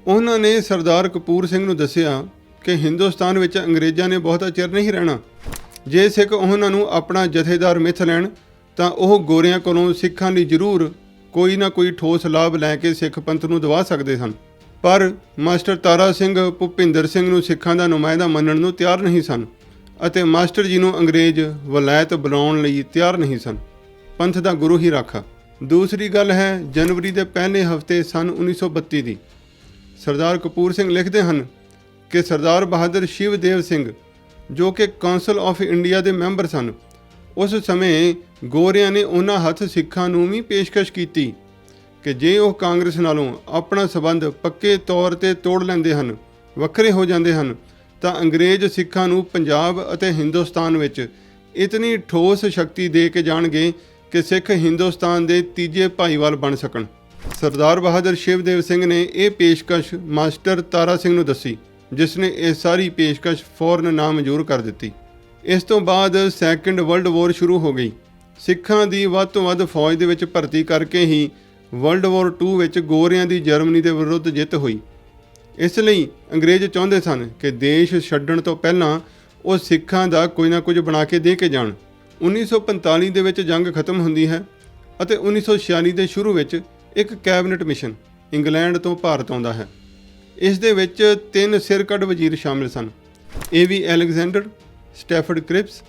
ਉਹਨਾਂ ਨੇ ਸਰਦਾਰ ਕਪੂਰ ਸਿੰਘ ਨੂੰ ਦੱਸਿਆ ਕਿ ਹਿੰਦੁਸਤਾਨ ਵਿੱਚ ਅੰਗਰੇਜ਼ਾਂ ਨੇ ਬਹੁਤਾ ਚਿਰ ਨਹੀਂ ਰਹਿਣਾ। ਜੇ ਸਿੱਖ ਉਹਨਾਂ ਨੂੰ ਆਪਣਾ ਜਥੇਦਾਰ ਮਿੱਥ ਲੈਣ, ਤਾਂ ਉਹ ਗੋਰਿਆਂ ਕੋਲੋਂ ਸਿੱਖਾਂ ਲਈ ਜ਼ਰੂਰ ਕੋਈ ਨਾ ਕੋਈ ਠੋਸ ਲਾਭ ਲੈ ਕੇ ਸਿੱਖ ਪੰਥ ਨੂੰ ਦਵਾ ਸਕਦੇ ਹਨ ਪਰ ਮਾਸਟਰ ਤਾਰਾ ਸਿੰਘ ਭੁਪਿੰਦਰ ਸਿੰਘ ਨੂੰ ਸਿੱਖਾਂ ਦਾ ਨੁਮਾਇੰਦਾ ਮੰਨਣ ਨੂੰ ਤਿਆਰ ਨਹੀਂ ਸਨ ਅਤੇ ਮਾਸਟਰ ਜੀ ਨੂੰ ਅੰਗਰੇਜ਼ ਵਲਾਇਤ ਬਣਾਉਣ ਲਈ ਤਿਆਰ ਨਹੀਂ ਸਨ। ਪੰਥ ਦਾ ਗੁਰੂ ਹੀ ਰਾਖਾ। ਦੂਸਰੀ ਗੱਲ ਹੈ, ਜਨਵਰੀ ਦੇ ਪਹਿਲੇ ਹਫ਼ਤੇ ਸਨ 1932 ਦੀ। ਸਰਦਾਰ ਕਪੂਰ ਸਿੰਘ ਲਿਖਦੇ ਹਨ ਕਿ ਸਰਦਾਰ ਬਹਾਦਰ ਸ਼ਿਵਦੇਵ ਸਿੰਘ, ਜੋ ਕਿ ਕਾਉਂਸਲ ਆਫ ਇੰਡੀਆ ਦੇ ਮੈਂਬਰ ਸਨ, ਉਸ ਸਮੇਂ ਗੋਰਿਆਂ ਨੇ ਉਹਨਾਂ ਹੱਥ ਸਿੱਖਾਂ ਨੂੰ ਵੀ ਪੇਸ਼ਕਸ਼ ਕੀਤੀ ਕਿ ਜੇ ਉਹ ਕਾਂਗਰਸ ਨਾਲੋਂ ਆਪਣਾ ਸਬੰਧ ਪੱਕੇ ਤੌਰ ਤੇ ਤੋੜ ਲੈਂਦੇ ਹਨ, ਵੱਖਰੇ ਹੋ ਜਾਂਦੇ ਹਨ, ਤਾਂ ਅੰਗਰੇਜ਼ ਸਿੱਖਾਂ ਨੂੰ ਪੰਜਾਬ ਅਤੇ ਹਿੰਦੁਸਤਾਨ ਵਿੱਚ ਇਤਨੀ ਠੋਸ ਸ਼ਕਤੀ ਦੇ ਕੇ ਜਾਣਗੇ ਕਿ ਸਿੱਖ ਹਿੰਦੁਸਤਾਨ ਦੇ ਤੀਜੇ ਭਾਈਵਾਲ ਬਣ ਸਕਣ। ਸਰਦਾਰ ਬਹਾਦਰ ਸ਼ਿਵਦੇਵ ਸਿੰਘ ਨੇ ਇਹ ਪੇਸ਼ਕਸ਼ ਮਾਸਟਰ ਤਾਰਾ ਸਿੰਘ ਨੂੰ ਦੱਸੀ, ਜਿਸ ਨੇ ਇਹ ਸਾਰੀ ਪੇਸ਼ਕਸ਼ ਫੌਰਨ ਨਾਮਨਜ਼ੂਰ ਕਰ ਦਿੱਤੀ। ਇਸ ਤੋਂ ਬਾਅਦ ਸੈਕੰਡ ਵਰਲਡ ਵਾਰ ਸ਼ੁਰੂ ਹੋ ਗਈ। ਸਿੱਖਾਂ ਦੀ ਵੱਧ ਤੋਂ ਵੱਧ ਫੌਜ ਦੇ ਵਿੱਚ ਭਰਤੀ ਕਰਕੇ ਹੀ ਵਰਲਡ ਵਾਰ 2 ਵਿੱਚ ਗੋਰਿਆਂ ਦੀ ਜਰਮਨੀ ਦੇ ਵਿਰੁੱਧ ਜਿੱਤ ਹੋਈ। ਇਸ ਲਈ ਅੰਗਰੇਜ਼ ਚਾਹੁੰਦੇ ਸਨ ਕਿ ਦੇਸ਼ ਛੱਡਣ ਤੋਂ ਪਹਿਲਾਂ ਉਹ ਸਿੱਖਾਂ ਦਾ ਕੋਈ ਨਾ ਕੁਝ ਬਣਾ ਕੇ ਦੇ ਕੇ ਜਾਣ। 1945 ਦੇ ਵਿੱਚ ਜੰਗ ਖਤਮ ਹੁੰਦੀ ਹੈ ਅਤੇ 1946 ਦੇ ਸ਼ੁਰੂ ਵਿੱਚ ਇੱਕ ਕੈਬਨਿਟ ਮਿਸ਼ਨ ਇੰਗਲੈਂਡ ਤੋਂ ਭਾਰਤ ਆਉਂਦਾ ਹੈ। ਇਸ ਦੇ ਵਿੱਚ ਤਿੰਨ ਸਿਰਕੱਢ ਵਜ਼ੀਰ ਸ਼ਾਮਿਲ ਸਨ। A V Alexander, Stafford Cripps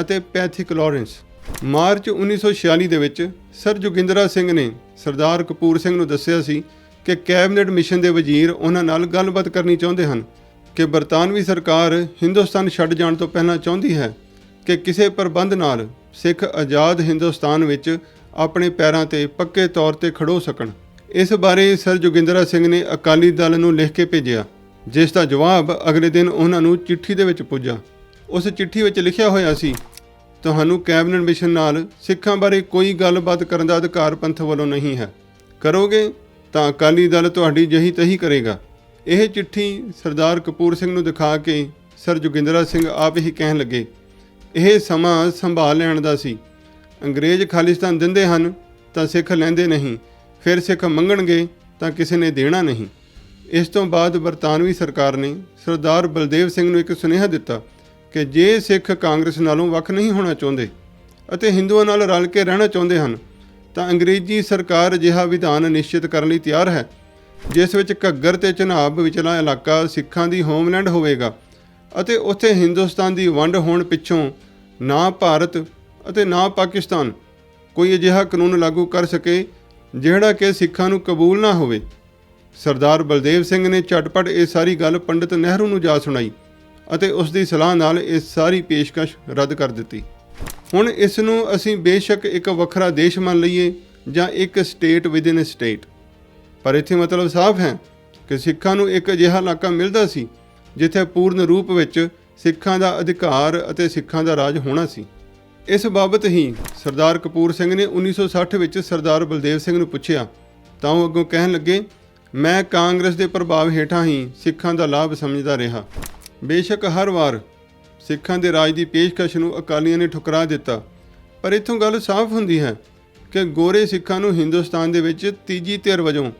ਅਤੇ ਪੈਥਿਕ ਲਾਰੈਂਸ। ਮਾਰਚ 1946 ਦੇ ਵਿੱਚ ਸਰ ਜੋਗਿੰਦਰਾ ਸਿੰਘ ਨੇ ਸਰਦਾਰ ਕਪੂਰ ਸਿੰਘ ਨੂੰ ਦੱਸਿਆ ਸੀ ਕਿ ਕੈਬਨਿਟ ਮਿਸ਼ਨ ਦੇ ਵਜ਼ੀਰ ਉਹਨਾਂ ਨਾਲ ਗੱਲਬਾਤ ਕਰਨੀ ਚਾਹੁੰਦੇ ਹਨ ਕਿ ਬਰਤਾਨਵੀ ਸਰਕਾਰ ਹਿੰਦੁਸਤਾਨ ਛੱਡ ਜਾਣ ਤੋਂ ਪਹਿਲਾਂ ਚਾਹੁੰਦੀ ਹੈ ਕਿ ਕਿਸੇ ਪ੍ਰਬੰਧ ਨਾਲ ਸਿੱਖ ਆਜ਼ਾਦ ਹਿੰਦੁਸਤਾਨ ਵਿੱਚ ਆਪਣੇ ਪੈਰਾਂ ਤੇ ਪੱਕੇ ਤੌਰ ਤੇ ਖੜੋ ਸਕਣ। ਇਸ ਬਾਰੇ ਸਰ ਜੋਗਿੰਦਰਾ ਸਿੰਘ ਨੇ ਅਕਾਲੀ ਦਲ ਨੂੰ ਲਿਖ ਕੇ ਭੇਜਿਆ, ਜਿਸ ਦਾ ਜਵਾਬ ਅਗਲੇ ਦਿਨ ਉਹਨਾਂ ਨੂੰ ਚਿੱਠੀ ਦੇ ਵਿੱਚ ਪੁੱਜਾ। ਉਸ ਚਿੱਠੀ ਵਿੱਚ ਲਿਖਿਆ ਹੋਇਆ ਸੀ ਤੁਹਾਨੂੰ ਕੈਬਨਿਟ ਮਿਸ਼ਨ ਨਾਲ ਸਿੱਖਾਂ ਬਾਰੇ ਕੋਈ ਗੱਲਬਾਤ ਕਰਨ ਦਾ ਅਧਿਕਾਰ ਪੰਥ ਵੱਲੋਂ ਨਹੀਂ ਹੈ। ਕਰੋਗੇ ਤਾਂ ਅਕਾਲੀ ਦਲ ਤੁਹਾਡੀ ਜਹੀ ਤਹੀ ਕਰੇਗਾ। ਇਹ ਚਿੱਠੀ ਸਰਦਾਰ ਕਪੂਰ ਸਿੰਘ ਨੂੰ ਦਿਖਾ ਕੇ ਸਰ ਜੋਗਿੰਦਰਾ ਸਿੰਘ ਆਪ ਹੀ ਕਹਿਣ ਲੱਗੇ। ਇਹ ਸਮਾਂ ਸੰਭਾਲ ਲੈਣ ਦਾ ਸੀ। ਅੰਗਰੇਜ਼ ਖਾਲਿਸਤਾਨ ਦਿੰਦੇ ਹਨ ਤਾਂ ਸਿੱਖ ਲੈਂਦੇ ਨਹੀਂ। ਫਿਰ ਸਿੱਖ ਮੰਗਣਗੇ ਤਾਂ ਕਿਸੇ ਨੇ ਦੇਣਾ ਨਹੀਂ। ਇਸ ਤੋਂ ਬਾਅਦ ਬਰਤਾਨਵੀ ਸਰਕਾਰ ਨੇ ਸਰਦਾਰ ਬਲਦੇਵ ਸਿੰਘ ਨੂੰ ਇੱਕ ਸੁਨੇਹਾ ਦਿੱਤਾ। ਕਿ ਜੇ ਸਿੱਖ ਕਾਂਗਰਸ ਨਾਲੋਂ ਵੱਖ ਨਹੀਂ ਹੋਣਾ ਚਾਹੁੰਦੇ ਅਤੇ ਹਿੰਦੂਆਂ ਨਾਲ ਰਲ ਕੇ ਰਹਿਣਾ ਚਾਹੁੰਦੇ ਹਨ, ਤਾਂ ਅੰਗਰੇਜ਼ੀ ਸਰਕਾਰ ਅਜਿਹਾ ਵਿਧਾਨ ਨਿਸ਼ਚਿਤ ਕਰਨ ਲਈ ਤਿਆਰ ਹੈ, ਜਿਸ ਵਿੱਚ ਘੱਗਰ ਤੇ ਚਨਾਬ ਵਿਚਲਾ ਇਲਾਕਾ ਸਿੱਖਾਂ ਦੀ ਹੋਮਲੈਂਡ ਹੋਵੇਗਾ ਅਤੇ ਉੱਥੇ ਹਿੰਦੁਸਤਾਨ ਦੀ ਵੰਡ ਹੋਣ ਪਿੱਛੋਂ ਨਾ ਭਾਰਤ ਅਤੇ ਨਾ ਪਾਕਿਸਤਾਨ ਕੋਈ ਅਜਿਹਾ ਕਾਨੂੰਨ ਲਾਗੂ ਕਰ ਸਕੇ ਜਿਹੜਾ ਕਿ ਸਿੱਖਾਂ ਨੂੰ ਕਬੂਲ ਨਾ ਹੋਵੇ। ਸਰਦਾਰ ਬਲਦੇਵ ਸਿੰਘ ਨੇ ਝਟਪਟ ਇਹ ਸਾਰੀ ਗੱਲ ਪੰਡਿਤ ਨਹਿਰੂ ਨੂੰ ਜਾ ਸੁਣਾਈ। ਅਤੇ ਉਸ ਦੀ ਸਲਾਹ ਨਾਲ ਇਹ ਸਾਰੀ ਪੇਸ਼ਕਸ਼ ਰੱਦ ਕਰ ਦਿੱਤੀ। ਹੁਣ ਇਸ ਨੂੰ ਅਸੀਂ ਬੇਸ਼ੱਕ ਇੱਕ ਵੱਖਰਾ ਦੇਸ਼ ਮੰਨ ਲਈਏ ਜਾਂ ਇੱਕ ਸਟੇਟ ਵਿਦਿਨ ਸਟੇਟ ਪਰ ਇੱਥੇ ਮਤਲਬ ਸਾਫ਼ ਹੈ ਕਿ ਸਿੱਖਾਂ ਨੂੰ ਇੱਕ ਅਜਿਹਾ ਇਲਾਕਾ ਮਿਲਦਾ ਸੀ ਜਿੱਥੇ ਪੂਰਨ ਰੂਪ ਵਿੱਚ ਸਿੱਖਾਂ ਦਾ ਅਧਿਕਾਰ ਅਤੇ ਸਿੱਖਾਂ ਦਾ ਰਾਜ ਹੋਣਾ ਸੀ। ਇਸ ਬਾਬਤ ਹੀ ਸਰਦਾਰ ਕਪੂਰ ਸਿੰਘ ਨੇ 1960 ਵਿੱਚ ਸਰਦਾਰ ਬਲਦੇਵ ਸਿੰਘ ਨੂੰ ਪੁੱਛਿਆ, ਤਾਂ ਉਹ ਅੱਗੋਂ ਕਹਿਣ ਲੱਗੇ, ਮੈਂ ਕਾਂਗਰਸ ਦੇ ਪ੍ਰਭਾਵ ਹੇਠਾਂ ਹੀ ਸਿੱਖਾਂ ਦਾ ਲਾਭ ਸਮਝਦਾ ਰਿਹਾ। ਬੇਸ਼ੱਕ ਹਰ ਵਾਰ ਸਿੱਖਾਂ ਦੇ ਰਾਜ ਦੀ ਪੇਸ਼ਕਸ਼ ਨੂੰ ਅਕਾਲੀਆਂ ਨੇ ਠੁਕਰਾ ਦਿੱਤਾ। ਪਰ ਇੱਥੋਂ ਗੱਲ ਸਾਫ਼ ਹੁੰਦੀ ਹੈ ਕਿ ਗੋਰੇ ਸਿੱਖਾਂ ਨੂੰ ਹਿੰਦੁਸਤਾਨ ਦੇ ਵਿੱਚ ਤੀਜੀ ਧਿਰ ਵਜੋਂ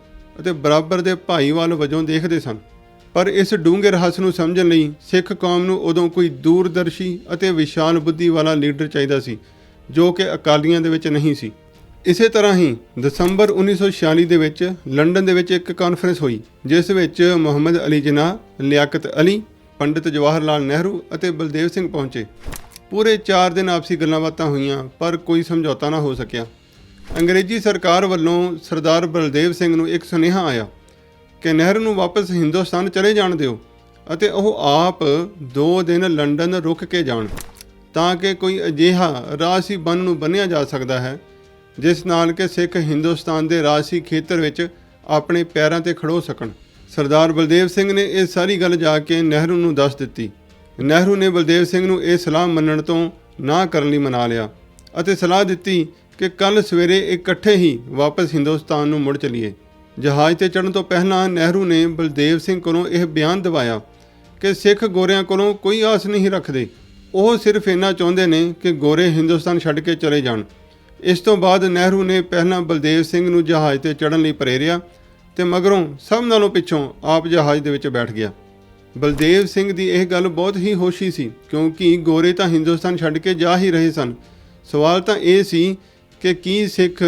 ਅਤੇ ਬਰਾਬਰ ਦੇ ਭਾਈਵਾਲ ਵਜੋਂ ਦੇਖਦੇ ਸਨ। ਪਰ ਇਸ ਡੂੰਘੇ ਰਹੱਸ ਨੂੰ ਸਮਝਣ ਲਈ ਸਿੱਖ ਕੌਮ ਨੂੰ ਉਦੋਂ ਕੋਈ ਦੂਰਦਰਸ਼ੀ ਅਤੇ ਵਿਸ਼ਾਲ ਬੁੱਧੀ ਵਾਲਾ ਲੀਡਰ ਚਾਹੀਦਾ ਸੀ, ਜੋ ਕਿ ਅਕਾਲੀਆਂ ਦੇ ਵਿੱਚ ਨਹੀਂ ਸੀ। ਇਸੇ ਤਰ੍ਹਾਂ ਹੀ ਦਸੰਬਰ 1946 ਦੇ ਵਿੱਚ ਲੰਡਨ ਦੇ ਵਿੱਚ ਇੱਕ ਕਾਨਫਰੰਸ ਹੋਈ, ਜਿਸ ਵਿੱਚ ਮੁਹੰਮਦ ਅਲੀ ਜਿਨਾਹ, ਲਿਆਕਤ ਅਲੀ ਪੰਡਿਤ ਜਵਾਹਰ ਲਾਲ ਨਹਿਰੂ ਅਤੇ ਬਲਦੇਵ ਸਿੰਘ ਪਹੁੰਚੇ। ਪੂਰੇ 4 ਦਿਨ ਆਪਸੀ ਗੱਲਾਂ ਬਾਤਾਂ ਹੋਈਆਂ, ਪਰ ਕੋਈ ਸਮਝੌਤਾ ਨਾ ਹੋ ਸਕਿਆ। ਅੰਗਰੇਜ਼ੀ ਸਰਕਾਰ ਵੱਲੋਂ ਸਰਦਾਰ ਬਲਦੇਵ ਸਿੰਘ ਨੂੰ ਇੱਕ ਸੁਨੇਹਾ ਆਇਆ ਕਿ ਨਹਿਰੂ ਨੂੰ ਵਾਪਸ ਹਿੰਦੁਸਤਾਨ ਚਲੇ ਜਾਣ ਦਿਓ ਅਤੇ ਉਹ ਆਪ 2 ਦਿਨ ਲੰਡਨ ਰੁਕ ਕੇ ਜਾਣ, ਤਾਂ ਕਿ ਕੋਈ ਅਜਿਹਾ ਰਾਜਸੀ ਬੰਨ ਨੂੰ ਬੰਨਿਆ ਜਾ ਸਕਦਾ ਹੈ, ਜਿਸ ਨਾਲ ਕਿ ਸਿੱਖ ਹਿੰਦੁਸਤਾਨ ਦੇ ਰਾਜਸੀ ਖੇਤਰ ਵਿੱਚ ਆਪਣੇ ਪੈਰਾਂ ਤੇ ਖੜੋ ਸਕਣ। ਸਰਦਾਰ ਬਲਦੇਵ ਸਿੰਘ ਨੇ ਇਹ ਸਾਰੀ ਗੱਲ ਜਾ ਕੇ ਨਹਿਰੂ ਨੂੰ ਦੱਸ ਦਿੱਤੀ। ਨਹਿਰੂ ਨੇ ਬਲਦੇਵ ਸਿੰਘ ਨੂੰ ਇਹ ਸਲਾਹ ਮੰਨਣ ਤੋਂ ਨਾ ਕਰਨ ਲਈ ਮਨਾ ਲਿਆ ਅਤੇ ਸਲਾਹ ਦਿੱਤੀ ਕਿ ਕੱਲ ਸਵੇਰੇ ਇਕੱਠੇ ਹੀ ਵਾਪਸ ਹਿੰਦੁਸਤਾਨ ਨੂੰ ਮੁੜ ਚਲੀਏ। ਜਹਾਜ਼ ਤੇ ਚੜ੍ਹਨ ਤੋਂ ਪਹਿਲਾਂ ਨਹਿਰੂ ਨੇ ਬਲਦੇਵ ਸਿੰਘ ਕੋਲੋਂ ਇਹ ਬਿਆਨ ਦਿਵਾਇਆ ਕਿ ਸਿੱਖ ਗੋਰਿਆਂ ਕੋਲੋਂ ਕੋਈ ਆਸ ਨਹੀਂ ਰੱਖਦੇ। ਉਹ ਸਿਰਫ ਇੰਨਾ ਚਾਹੁੰਦੇ ਨੇ ਕਿ ਗੋਰੇ ਹਿੰਦੁਸਤਾਨ ਛੱਡ ਕੇ ਚਲੇ ਜਾਣ। ਇਸ ਤੋਂ ਬਾਅਦ ਨਹਿਰੂ ਨੇ ਪਹਿਲਾਂ ਬਲਦੇਵ ਸਿੰਘ ਨੂੰ ਜਹਾਜ਼ ਤੇ ਚੜ੍ਹਨ ਲਈ ਪ੍ਰੇਰਿਆ ਤੇ ਮਗਰੋਂ ਸਭ ਨਾਲੋਂ ਪਿੱਛੋਂ ਆਪ ਜਹਾਜ਼ ਦੇ ਵਿੱਚ ਬੈਠ ਗਿਆ। ਬਲਦੇਵ ਸਿੰਘ ਦੀ ਇਹ ਗੱਲ ਬਹੁਤ ਹੀ ਹੋਸ਼ੀ ਸੀ, ਕਿਉਂਕਿ ਗੋਰੇ ਤਾਂ ਹਿੰਦੁਸਤਾਨ ਛੱਡ ਕੇ ਜਾ ਹੀ ਰਹੇ ਸਨ। ਸਵਾਲ ਤਾਂ ਇਹ ਸੀ ਕਿ ਕੀ ਸਿੱਖ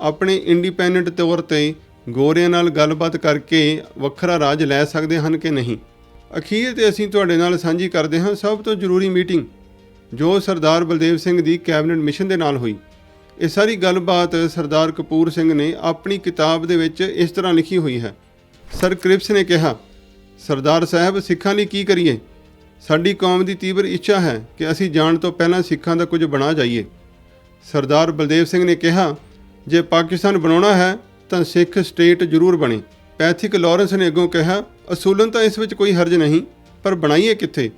ਆਪਣੇ ਇੰਡੀਪੈਂਡੈਂਟ ਤੌਰ ਤੇ ਗੋਰਿਆਂ ਨਾਲ ਗੱਲਬਾਤ ਕਰਕੇ ਵੱਖਰਾ ਰਾਜ ਲੈ ਸਕਦੇ ਹਨ ਕਿ ਨਹੀਂ? ਅਖੀਰ ਤੇ ਅਸੀਂ ਤੁਹਾਡੇ ਨਾਲ ਸਾਂਝੀ ਕਰਦੇ ਹਾਂ ਸਭ ਤੋਂ ਜ਼ਰੂਰੀ ਮੀਟਿੰਗ, ਜੋ ਸਰਦਾਰ ਬਲਦੇਵ ਸਿੰਘ ਦੀ ਕੈਬਨਿਟ ਮਿਸ਼ਨ ਦੇ ਨਾਲ ਹੋਈ। ਇਹ ਸਾਰੀ ਗੱਲਬਾਤ ਸਰਦਾਰ ਕਪੂਰ ਸਿੰਘ ਨੇ ਆਪਣੀ ਕਿਤਾਬ ਦੇ ਵਿੱਚ ਇਸ ਤਰ੍ਹਾਂ ਲਿਖੀ ਹੋਈ ਹੈ। ਸਰ ਕ੍ਰਿਪਸ ਨੇ ਕਿਹਾ, ਸਰਦਾਰ ਸਾਹਿਬ, ਸਿੱਖਾਂ ਲਈ ਕੀ ਕਰੀਏ? ਸਾਡੀ ਕੌਮ ਦੀ ਤੀਬਰ ਇੱਛਾ ਹੈ ਕਿ ਅਸੀਂ ਜਾਣ ਤੋਂ ਪਹਿਲਾਂ ਸਿੱਖਾਂ ਦਾ ਕੁਝ ਬਣਾ ਜਾਈਏ। ਸਰਦਾਰ ਬਲਦੇਵ ਸਿੰਘ ਨੇ ਕਿਹਾ, ਜੇ ਪਾਕਿਸਤਾਨ ਬਣਾਉਣਾ ਹੈ, ਤਾਂ ਸਿੱਖ ਸਟੇਟ ਜ਼ਰੂਰ ਬਣੇ। ਪੈਥਿਕ ਲਾਰੈਂਸ ਨੇ ਅੱਗੋਂ ਕਿਹਾ, ਅਸੂਲਨ ਤਾਂ ਇਸ ਵਿੱਚ ਕੋਈ ਹਰਜ ਨਹੀਂ, ਪਰ ਬਣਾਈਏ ਕਿੱਥੇ?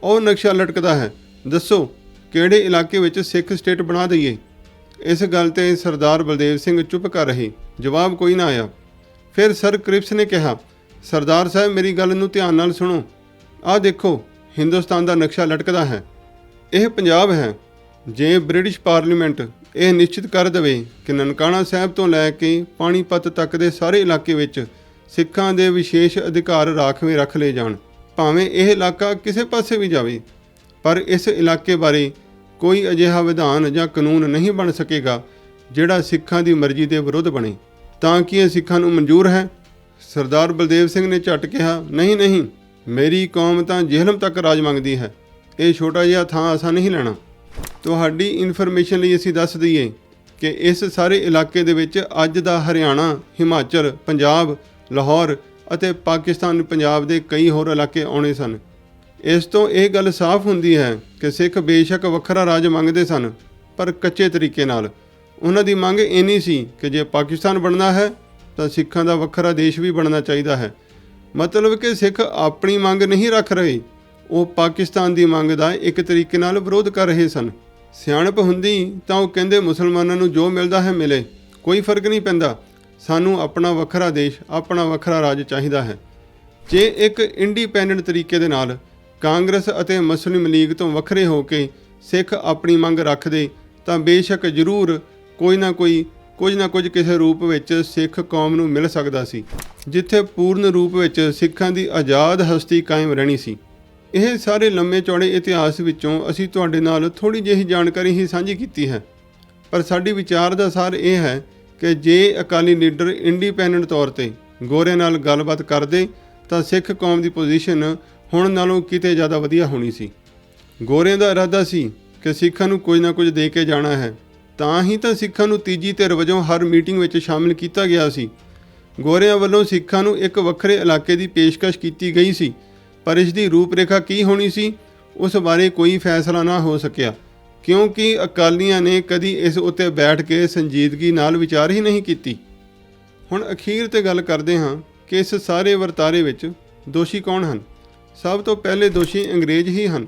ਉਹ ਨਕਸ਼ਾ ਲਟਕਦਾ ਹੈ। ਦੱਸੋ, ਕਿਹੜੇ ਇਲਾਕੇ ਵਿੱਚ ਸਿੱਖ ਸਟੇਟ ਬਣਾ ਦਈਏ? ਇਸ ਗੱਲ ਤੇ ਸਰਦਾਰ ਬਲਦੇਵ ਸਿੰਘ ਚੁੱਪ ਕਰ ਰਹੇ। ਜਵਾਬ ਕੋਈ ਨਾ ਆਇਆ। ਫਿਰ ਸਰ ਕ੍ਰਿਪਸ ਨੇ ਕਿਹਾ, ਸਰਦਾਰ ਸਾਹਿਬ, ਮੇਰੀ ਗੱਲ ਨੂੰ ਧਿਆਨ ਨਾਲ ਸੁਣੋ। ਆਹ ਦੇਖੋ, ਹਿੰਦੁਸਤਾਨ ਦਾ ਨਕਸ਼ਾ ਲਟਕਦਾ ਹੈ। ਇਹ ਪੰਜਾਬ ਹੈ। ਜੇ ਬ੍ਰਿਟਿਸ਼ ਪਾਰਲੀਮੈਂਟ ਇਹ ਨਿਸ਼ਚਿਤ ਕਰ ਦੇਵੇ ਕਿ ਨਨਕਾਣਾ ਸਾਹਿਬ ਤੋਂ ਲੈ ਕੇ ਪਾਣੀਪਤ ਤੱਕ ਦੇ ਸਾਰੇ ਇਲਾਕੇ ਵਿੱਚ ਸਿੱਖਾਂ ਦੇ ਵਿਸ਼ੇਸ਼ ਅਧਿਕਾਰ ਰਾਖਵੇਂ ਰੱਖ ਲਏ ਜਾਣ, ਭਾਵੇਂ ਇਹ ਇਲਾਕਾ ਕਿਸੇ ਪਾਸੇ ਵੀ ਜਾਵੇ, ਪਰ ਇਸ ਇਲਾਕੇ ਬਾਰੇ ਕੋਈ ਅਜਿਹਾ ਵਿਧਾਨ ਜਾਂ ਕਾਨੂੰਨ ਨਹੀਂ ਬਣ ਸਕੇਗਾ ਜਿਹੜਾ ਸਿੱਖਾਂ ਦੀ ਮਰਜ਼ੀ ਦੇ ਵਿਰੁੱਧ ਬਣੇ। ਤਾਂ ਕਿ ਇਹ ਸਿੱਖਾਂ ਨੂੰ ਮਨਜ਼ੂਰ ਹੈ? ਸਰਦਾਰ ਬਲਦੇਵ ਸਿੰਘ ਨੇ ਝਟ ਕਿਹਾ, ਨਹੀਂ ਨਹੀਂ, ਮੇਰੀ ਕੌਮ ਤਾਂ ਜਿਹਲਮ ਤੱਕ ਰਾਜ ਮੰਗਦੀ ਹੈ। ਇਹ ਛੋਟਾ ਜਿਹਾ ਥਾਂ ਅਸਾਂ ਨਹੀਂ ਲੈਣਾ। ਤੁਹਾਡੀ ਇਨਫੋਰਮੇਸ਼ਨ ਲਈ ਅਸੀਂ ਦੱਸ ਦਈਏ ਕਿ ਇਸ ਸਾਰੇ ਇਲਾਕੇ ਦੇ ਵਿੱਚ ਅੱਜ ਦਾ ਹਰਿਆਣਾ, ਹਿਮਾਚਲ, ਪੰਜਾਬ, ਲਾਹੌਰ ਅਤੇ ਪਾਕਿਸਤਾਨ, ਪੰਜਾਬ ਦੇ ਕਈ ਹੋਰ ਇਲਾਕੇ ਆਉਣੇ ਸਨ। ਇਸ ਤੋਂ ਇਹ ਗੱਲ ਸਾਫ਼ ਹੁੰਦੀ ਹੈ ਕਿ ਸਿੱਖ ਬੇਸ਼ੱਕ ਵੱਖਰਾ ਰਾਜ ਮੰਗਦੇ ਸਨ, ਪਰ ਕੱਚੇ ਤਰੀਕੇ ਨਾਲ। ਉਹਨਾਂ ਦੀ ਮੰਗ ਇੰਨੀ ਸੀ ਕਿ ਜੇ ਪਾਕਿਸਤਾਨ ਬਣਨਾ ਹੈ, ਤਾਂ ਸਿੱਖਾਂ ਦਾ ਵੱਖਰਾ ਦੇਸ਼ ਵੀ ਬਣਨਾ ਚਾਹੀਦਾ ਹੈ। ਮਤਲਬ ਕਿ ਸਿੱਖ ਆਪਣੀ ਮੰਗ ਨਹੀਂ ਰੱਖ ਰਹੇ, ਉਹ ਪਾਕਿਸਤਾਨ ਦੀ ਮੰਗ ਦਾ ਇੱਕ ਤਰੀਕੇ ਨਾਲ ਵਿਰੋਧ ਕਰ ਰਹੇ ਸਨ। ਸਿਆਣਪ ਹੁੰਦੀ ਤਾਂ ਉਹ ਕਹਿੰਦੇ ਮੁਸਲਮਾਨਾਂ ਨੂੰ ਜੋ ਮਿਲਦਾ ਹੈ ਮਿਲੇ, ਕੋਈ ਫ਼ਰਕ ਨਹੀਂ ਪੈਂਦਾ। ਸਾਨੂੰ ਆਪਣਾ ਵੱਖਰਾ ਦੇਸ਼, ਆਪਣਾ ਵੱਖਰਾ ਰਾਜ ਚਾਹੀਦਾ ਹੈ। ਜੇ ਇੱਕ ਇੰਡੀਪੈਂਡੈਂਟ ਤਰੀਕੇ ਦੇ ਨਾਲ ਕਾਂਗਰਸ ਅਤੇ ਮੁਸਲਿਮ ਲੀਗ ਤੋਂ ਵੱਖਰੇ ਹੋ ਕੇ ਸਿੱਖ ਆਪਣੀ ਮੰਗ ਰੱਖਦੇ, ਤਾਂ ਬੇਸ਼ੱਕ ਜ਼ਰੂਰ ਕੋਈ ਨਾ ਕੋਈ, ਕੁਝ ਨਾ ਕੁਝ ਕਿਸੇ ਰੂਪ ਵਿੱਚ ਸਿੱਖ ਕੌਮ ਨੂੰ ਮਿਲ ਸਕਦਾ ਸੀ, ਜਿੱਥੇ ਪੂਰਨ ਰੂਪ ਵਿੱਚ ਸਿੱਖਾਂ ਦੀ ਆਜ਼ਾਦ ਹਸਤੀ ਕਾਇਮ ਰਹਿਣੀ ਸੀ। ਇਹ ਸਾਰੇ ਲੰਮੇ ਚੌੜੇ ਇਤਿਹਾਸ ਵਿੱਚੋਂ ਅਸੀਂ ਤੁਹਾਡੇ ਨਾਲ ਥੋੜੀ ਜਿਹੀ ਜਾਣਕਾਰੀ ਹੀ ਸਾਂਝੀ ਕੀਤੀ ਹੈ। ਪਰ ਸਾਡੀ ਵਿਚਾਰ ਦਾ ਸਾਰ ਇਹ ਹੈ ਕਿ ਜੇ ਅਕਾਲੀ ਲੀਡਰ ਇੰਡੀਪੈਂਡੈਂਟ ਤੌਰ ਤੇ ਗੋਰਿਆਂ ਨਾਲ ਗੱਲਬਾਤ ਕਰਦੇ, ਤਾਂ ਸਿੱਖ ਕੌਮ ਦੀ ਪੋਜੀਸ਼ਨ ਹੁਣ ਨਾਲੋਂ ਕਿਤੇ ਜ਼ਿਆਦਾ ਵਧੀਆ ਹੋਣੀ ਸੀ। ਗੋਰਿਆਂ ਦਾ ਇਰਾਦਾ ਸੀ ਕਿ ਸਿੱਖਾਂ ਨੂੰ ਕੁਝ ਨਾ ਕੁਝ ਦੇ ਕੇ ਜਾਣਾ ਹੈ। ਤਾਂ ਹੀ ਤਾਂ ਸਿੱਖਾਂ ਨੂੰ ਤੀਜੀ ਧਿਰ ਵਜੋਂ ਹਰ ਮੀਟਿੰਗ ਵਿੱਚ ਸ਼ਾਮਿਲ ਕੀਤਾ ਗਿਆ ਸੀ। ਗੋਰਿਆਂ ਵੱਲੋਂ ਸਿੱਖਾਂ ਨੂੰ ਇੱਕ ਵੱਖਰੇ ਇਲਾਕੇ ਦੀ ਪੇਸ਼ਕਸ਼ ਕੀਤੀ ਗਈ ਸੀ। ਪਰ ਇਸ ਦੀ ਰੂਪਰੇਖਾ ਕੀ ਹੋਣੀ ਸੀ, ਉਸ ਬਾਰੇ ਕੋਈ ਫੈਸਲਾ ਨਾ ਹੋ ਸਕਿਆ। ਕਿਉਂਕਿ ਅਕਾਲੀਆਂ ਨੇ ਕਦੀ ਇਸ ਉੱਤੇ ਬੈਠ ਕੇ ਸੰਜੀਦਗੀ ਨਾਲ ਵਿਚਾਰ ਹੀ ਨਹੀਂ ਕੀਤੀ। ਹੁਣ ਅਖੀਰ ਤੇ ਗੱਲ ਕਰਦੇ ਹਾਂ ਕਿ ਇਸ ਸਾਰੇ ਵਰਤਾਰੇ ਵਿੱਚ ਦੋਸ਼ੀ ਕੌਣ ਹਨ। ਸਭ ਤੋਂ ਪਹਿਲੇ ਦੋਸ਼ੀ ਅੰਗਰੇਜ਼ ਹੀ ਹਨ,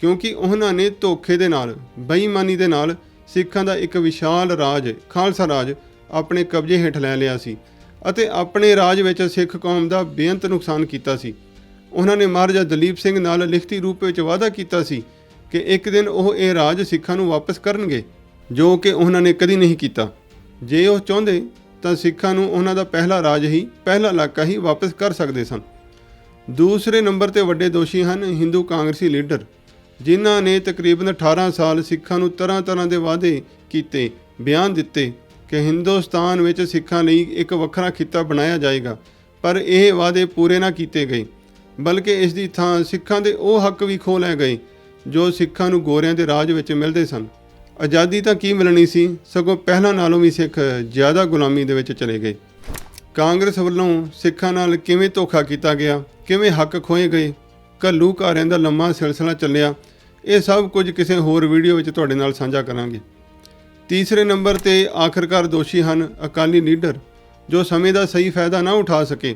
ਕਿਉਂਕਿ ਉਹਨਾਂ ਨੇ ਧੋਖੇ ਦੇ ਨਾਲ, ਬੇਈਮਾਨੀ ਦੇ ਨਾਲ ਸਿੱਖਾਂ ਦਾ ਇੱਕ ਵਿਸ਼ਾਲ ਰਾਜ, ਖਾਲਸਾ ਰਾਜ, ਆਪਣੇ ਕਬਜ਼ੇ ਹੇਠ ਲੈ ਲਿਆ ਸੀ ਅਤੇ ਆਪਣੇ ਰਾਜ ਵਿੱਚ ਸਿੱਖ ਕੌਮ ਦਾ ਬੇਅੰਤ ਨੁਕਸਾਨ ਕੀਤਾ ਸੀ। ਉਹਨਾਂ ਨੇ ਮਹਾਰਾਜਾ ਦਲੀਪ ਸਿੰਘ ਨਾਲ ਲਿਖਤੀ ਰੂਪ ਵਿੱਚ ਵਾਅਦਾ ਕੀਤਾ ਸੀ ਕਿ ਇੱਕ ਦਿਨ ਉਹ ਇਹ ਰਾਜ ਸਿੱਖਾਂ ਨੂੰ ਵਾਪਸ ਕਰਨਗੇ, ਜੋ ਕਿ ਉਹਨਾਂ ਨੇ ਕਦੀ ਨਹੀਂ ਕੀਤਾ। ਜੇ ਉਹ ਚਾਹੁੰਦੇ ਤਾਂ ਸਿੱਖਾਂ ਨੂੰ ਉਹਨਾਂ ਦਾ ਪਹਿਲਾ ਰਾਜ ਹੀ, ਪਹਿਲਾ ਇਲਾਕਾ ਹੀ ਵਾਪਸ ਕਰ ਸਕਦੇ ਸਨ। ਦੂਸਰੇ ਨੰਬਰ ਤੇ ਵੱਡੇ ਦੋਸ਼ੀ ਹਨ ਹਿੰਦੂ ਕਾਂਗਰਸੀ ਲੀਡਰ, ਜਿਨ੍ਹਾਂ ਨੇ ਤਕਰੀਬਨ 18 ਸਾਲ ਸਿੱਖਾਂ ਨੂੰ ਤਰ੍ਹਾਂ ਤਰ੍ਹਾਂ ਦੇ ਵਾਅਦੇ ਕੀਤੇ, ਬਿਆਨ ਦਿੱਤੇ ਕਿ ਹਿੰਦੁਸਤਾਨ ਵਿੱਚ ਸਿੱਖਾਂ ਲਈ ਇੱਕ ਵੱਖਰਾ ਖਿੱਤਾ ਬਣਾਇਆ ਜਾਏਗਾ, ਪਰ ਇਹ ਵਾਅਦੇ ਪੂਰੇ ਨਾ ਕੀਤੇ ਗਏ, ਬਲਕਿ ਇਸ ਦੀ ਥਾਂ ਸਿੱਖਾਂ ਦੇ ਉਹ ਹੱਕ ਵੀ ਖੋਹ ਲਏ ਗਏ, ਜੋ ਸਿੱਖਾਂ ਨੂੰ ਗੋਰਿਆਂ ਦੇ ਰਾਜ ਵਿੱਚ ਮਿਲਦੇ ਸਨ। ਆਜ਼ਾਦੀ ਤਾਂ ਕੀ ਮਿਲਣੀ ਸੀ? ਸਗੋਂ ਪਹਿਲਾਂ ਨਾਲੋਂ ਵੀ ਸਿੱਖ ਜ਼ਿਆਦਾ ਗੁਲਾਮੀ ਦੇ ਵਿੱਚ ਚਲੇ ਗਏ। ਕਾਂਗਰਸ ਵੱਲੋਂ ਸਿੱਖਾਂ ਨਾਲ ਕਿਵੇਂ ਧੋਖਾ ਕੀਤਾ ਗਿਆ, ਕਿਵੇਂ ਹੱਕ ਖੋਏ ਗਏ ਘੱਲੂਘਾਰਿਆਂ ਦਾ ਲੰਮਾ ਸਿਲਸਿਲਾ ਚੱਲਿਆ, ਇਹ ਸਭ ਕੁਝ ਕਿਸੇ ਹੋਰ ਵੀਡੀਓ ਵਿੱਚ ਤੁਹਾਡੇ ਨਾਲ ਸਾਂਝਾ ਕਰਾਂਗੇ। ਤੀਸਰੇ ਨੰਬਰ ਤੇ ਆਖਰਕਾਰ ਦੋਸ਼ੀ ਹਨ ਅਕਾਲੀ ਲੀਡਰ, ਜੋ ਸਮੇਂ ਦਾ ਸਹੀ ਫਾਇਦਾ ਨਾ ਉਠਾ ਸਕੇ।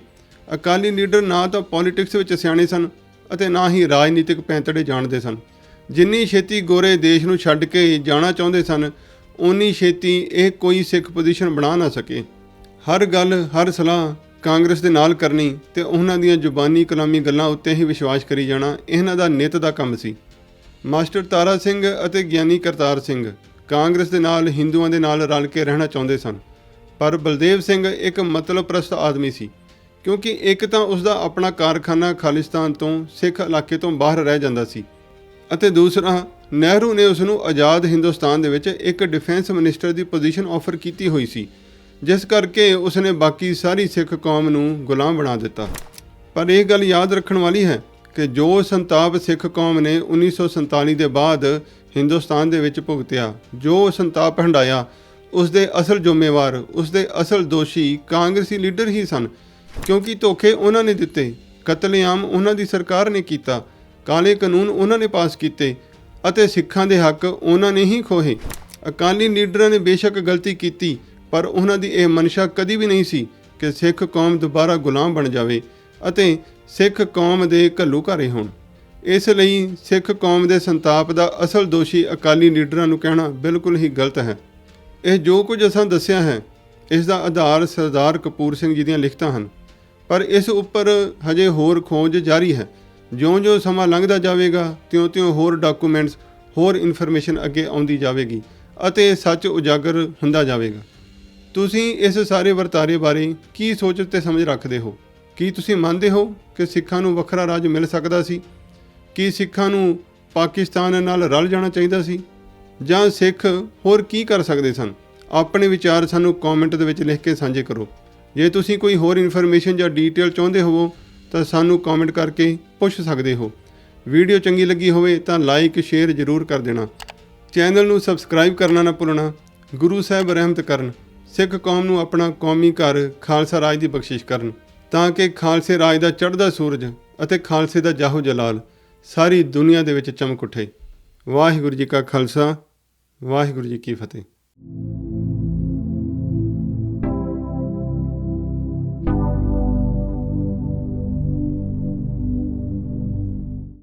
ਅਕਾਲੀ ਲੀਡਰ ਨਾ ਤਾਂ ਪੋਲਿਟਿਕਸ ਵਿੱਚ ਸਿਆਣੇ ਸਨ ਅਤੇ ਨਾ ਹੀ ਰਾਜਨੀਤਿਕ ਪੈਂਤੜੇ ਜਾਣਦੇ ਸਨ। ਜਿੰਨੀ ਛੇਤੀ ਗੋਰੇ ਦੇਸ਼ ਨੂੰ ਛੱਡ ਕੇ ਜਾਣਾ ਚਾਹੁੰਦੇ ਸਨ ਉਨੀ ਛੇਤੀ ਇਹ ਕੋਈ ਸਿੱਖ ਪੋਜੀਸ਼ਨ ਬਣਾ ਨਾ ਸਕੇ। ਹਰ ਗੱਲ, ਹਰ ਸਲਾਹ ਕਾਂਗਰਸ ਦੇ ਨਾਲ ਕਰਨੀ ਤੇ ਉਹਨਾਂ ਦੀਆਂ ਜ਼ੁਬਾਨੀ ਕਲਾਮੀ ਗੱਲਾਂ ਉੱਤੇ ਹੀ ਵਿਸ਼ਵਾਸ ਕਰੀ ਜਾਣਾ, ਇਹਨਾਂ ਦਾ ਨਿਤ ਦਾ ਕੰਮ ਸੀ। ਮਾਸਟਰ ਤਾਰਾ ਸਿੰਘ ਅਤੇ ਗਿਆਨੀ ਕਰਤਾਰ ਸਿੰਘ ਕਾਂਗਰਸ ਦੇ ਨਾਲ, ਹਿੰਦੂਆਂ ਦੇ ਨਾਲ ਰਲ ਕੇ ਰਹਿਣਾ ਚਾਹੁੰਦੇ ਸਨ। ਪਰ ਬਲਦੇਵ ਸਿੰਘ ਇੱਕ ਮਤਲਬ ਪ੍ਰਸਤ ਆਦਮੀ ਸੀ, ਕਿਉਂਕਿ ਇੱਕ ਤਾਂ ਉਸ ਦਾ ਆਪਣਾ ਕਾਰਖਾਨਾ ਖਾਲਿਸਤਾਨ ਤੋਂ ਸਿੱਖ ਇਲਾਕੇ ਤੋਂ ਬਾਹਰ ਰਹਿ ਜਾਂਦਾ ਸੀ ਅਤੇ ਦੂਸਰਾ, ਨਹਿਰੂ ਨੇ ਉਸ ਨੂੰ ਆਜ਼ਾਦ ਹਿੰਦੁਸਤਾਨ ਦੇ ਵਿੱਚ ਇੱਕ ਡਿਫੈਂਸ ਮਿਨਿਸਟਰ ਦੀ ਪੋਜੀਸ਼ਨ ਆਫਰ ਕੀਤੀ ਹੋਈ ਸੀ। ਜਿਸ ਕਰਕੇ ਉਸਨੇ ਬਾਕੀ ਸਾਰੀ ਸਿੱਖ ਕੌਮ ਨੂੰ ਗੁਲਾਮ ਬਣਾ ਦਿੱਤਾ। ਪਰ ਇਹ ਗੱਲ ਯਾਦ ਰੱਖਣ ਵਾਲੀ ਹੈ ਕਿ ਜੋ ਸੰਤਾਪ ਸਿੱਖ ਕੌਮ ਨੇ 1947 ਦੇ ਬਾਅਦ ਹਿੰਦੁਸਤਾਨ ਦੇ ਵਿੱਚ ਭੁਗਤਿਆ, ਜੋ ਸੰਤਾਪ ਹੰਡਾਇਆ ਉਸ ਦੇ ਅਸਲ ਜ਼ਿੰਮੇਵਾਰ ਉਸ ਦੇ ਅਸਲ ਦੋਸ਼ੀ ਕਾਂਗਰਸੀ ਲੀਡਰ ਹੀ ਸਨ, ਕਿਉਂਕਿ ਧੋਖੇ ਉਹਨਾਂ ਨੇ ਦਿੱਤੇ, ਕਤਲੇਆਮ ਉਹਨਾਂ ਦੀ ਸਰਕਾਰ ਨੇ ਕੀਤਾ, ਕਾਲੇ ਕਾਨੂੰਨ ਉਹਨਾਂ ਨੇ ਪਾਸ ਕੀਤੇ ਅਤੇ ਸਿੱਖਾਂ ਦੇ ਹੱਕ ਉਹਨਾਂ ਨੇ ਹੀ ਖੋਹੇ। ਅਕਾਲੀ ਲੀਡਰਾਂ ਨੇ ਬੇਸ਼ੱਕ ਗਲਤੀ ਕੀਤੀ ਪਰ ਉਹਨਾਂ ਦੀ ਇਹ ਮਨਸ਼ਾ ਕਦੀ ਵੀ ਨਹੀਂ ਸੀ ਕਿ ਸਿੱਖ ਕੌਮ ਦੁਬਾਰਾ ਗੁਲਾਮ ਬਣ ਜਾਵੇ ਅਤੇ ਸਿੱਖ ਕੌਮ ਦੇ ਘੱਲੂ ਘਾਰੇ ਹੋਣ। ਇਸ ਲਈ ਸਿੱਖ ਕੌਮ ਦੇ ਸੰਤਾਪ ਦਾ ਅਸਲ ਦੋਸ਼ੀ ਅਕਾਲੀ ਲੀਡਰਾਂ ਨੂੰ ਕਹਿਣਾ ਬਿਲਕੁਲ ਹੀ ਗਲਤ ਹੈ। ਇਹ ਜੋ ਕੁਝ ਅਸਾਂ ਦੱਸਿਆ ਹੈ, ਇਸ ਦਾ ਆਧਾਰ ਸਰਦਾਰ ਕਪੂਰ ਸਿੰਘ ਜੀ ਦੀਆਂ ਲਿਖਤਾਂ ਹਨ। ਪਰ ਇਸ ਉੱਪਰ ਹਜੇ ਹੋਰ ਖੋਜ ਜਾਰੀ ਹੈ। ਜਿਉਂ-ਜਿਉਂ ਸਮਾਂ ਲੰਘਦਾ ਜਾਵੇਗਾ, ਤਿਉਂ-ਤਿਉਂ ਹੋਰ ਡਾਕੂਮੈਂਟਸ, ਹੋਰ ਇਨਫੋਰਮੇਸ਼ਨ ਅੱਗੇ ਆਉਂਦੀ ਜਾਵੇਗੀ ਅਤੇ ਸੱਚ ਉਜਾਗਰ ਹੁੰਦਾ ਜਾਵੇਗਾ। ਤੁਸੀਂ ਇਸ ਸਾਰੇ ਵਰਤਾਰੇ ਬਾਰੇ ਕੀ ਸੋਚ ਤੇ ਸਮਝ ਰੱਖਦੇ ਹੋ? ਕੀ ਤੁਸੀਂ ਮੰਨਦੇ ਹੋ ਕਿ ਸਿੱਖਾਂ ਨੂੰ ਵੱਖਰਾ ਰਾਜ ਮਿਲ ਸਕਦਾ ਸੀ? ਕੀ ਸਿੱਖਾਂ ਨੂੰ ਪਾਕਿਸਤਾਨ ਨਾਲ ਰਲ ਜਾਣਾ ਚਾਹੀਦਾ ਸੀ? ਜਾਂ ਸਿੱਖ ਹੋਰ ਕੀ ਕਰ ਸਕਦੇ ਸਨ? ਆਪਣੇ ਵਿਚਾਰ ਸਾਨੂੰ ਕਮੈਂਟ ਦੇ ਵਿੱਚ ਲਿਖ ਕੇ ਸਾਂਝੇ ਕਰੋ। ਜੇ ਤੁਸੀਂ ਕੋਈ ਹੋਰ ਇਨਫੋਰਮੇਸ਼ਨ ਜਾਂ ਡੀਟੇਲ ਚਾਹੁੰਦੇ ਹੋਵੋ, ਤਾਂ ਸਾਨੂੰ ਕਮੈਂਟ ਕਰਕੇ ਪੁੱਛ ਸਕਦੇ ਹੋ। ਵੀਡੀਓ ਚੰਗੀ ਲੱਗੀ ਹੋਵੇ ਤਾਂ ਲਾਈਕ ਸ਼ੇਅਰ ਜ਼ਰੂਰ ਕਰ ਦੇਣਾ। ਚੈਨਲ ਨੂੰ ਸਬਸਕ੍ਰਾਈਬ ਕਰਨਾ ਨਾ ਭੁੱਲਣਾ। ਗੁਰੂ ਸਾਹਿਬ ਰਹਿਮਤ ਕਰਨ। ਸਿੱਖ ਕੌਮ ਨੂੰ ਆਪਣਾ ਕੌਮੀ ਘਰ ਖਾਲਸਾ ਰਾਜ ਦੀ ਬਖਸ਼ਿਸ਼ ਕਰਨ, ਤਾਂ ਕਿ ਖਾਲਸੇ ਰਾਜ ਦਾ ਚੜ੍ਹਦਾ ਸੂਰਜ ਅਤੇ ਖਾਲਸੇ ਦਾ ਜਾਹੋ ਜਲਾਲ ਸਾਰੀ ਦੁਨੀਆ ਦੇ ਵਿੱਚ ਚਮਕ ਉੱਠੇ। ਵਾਹਿਗੁਰੂ ਜੀ ਕਾ ਖਾਲਸਾ, ਵਾਹਿਗੁਰੂ ਜੀ ਕੀ ਫਤਿਹ।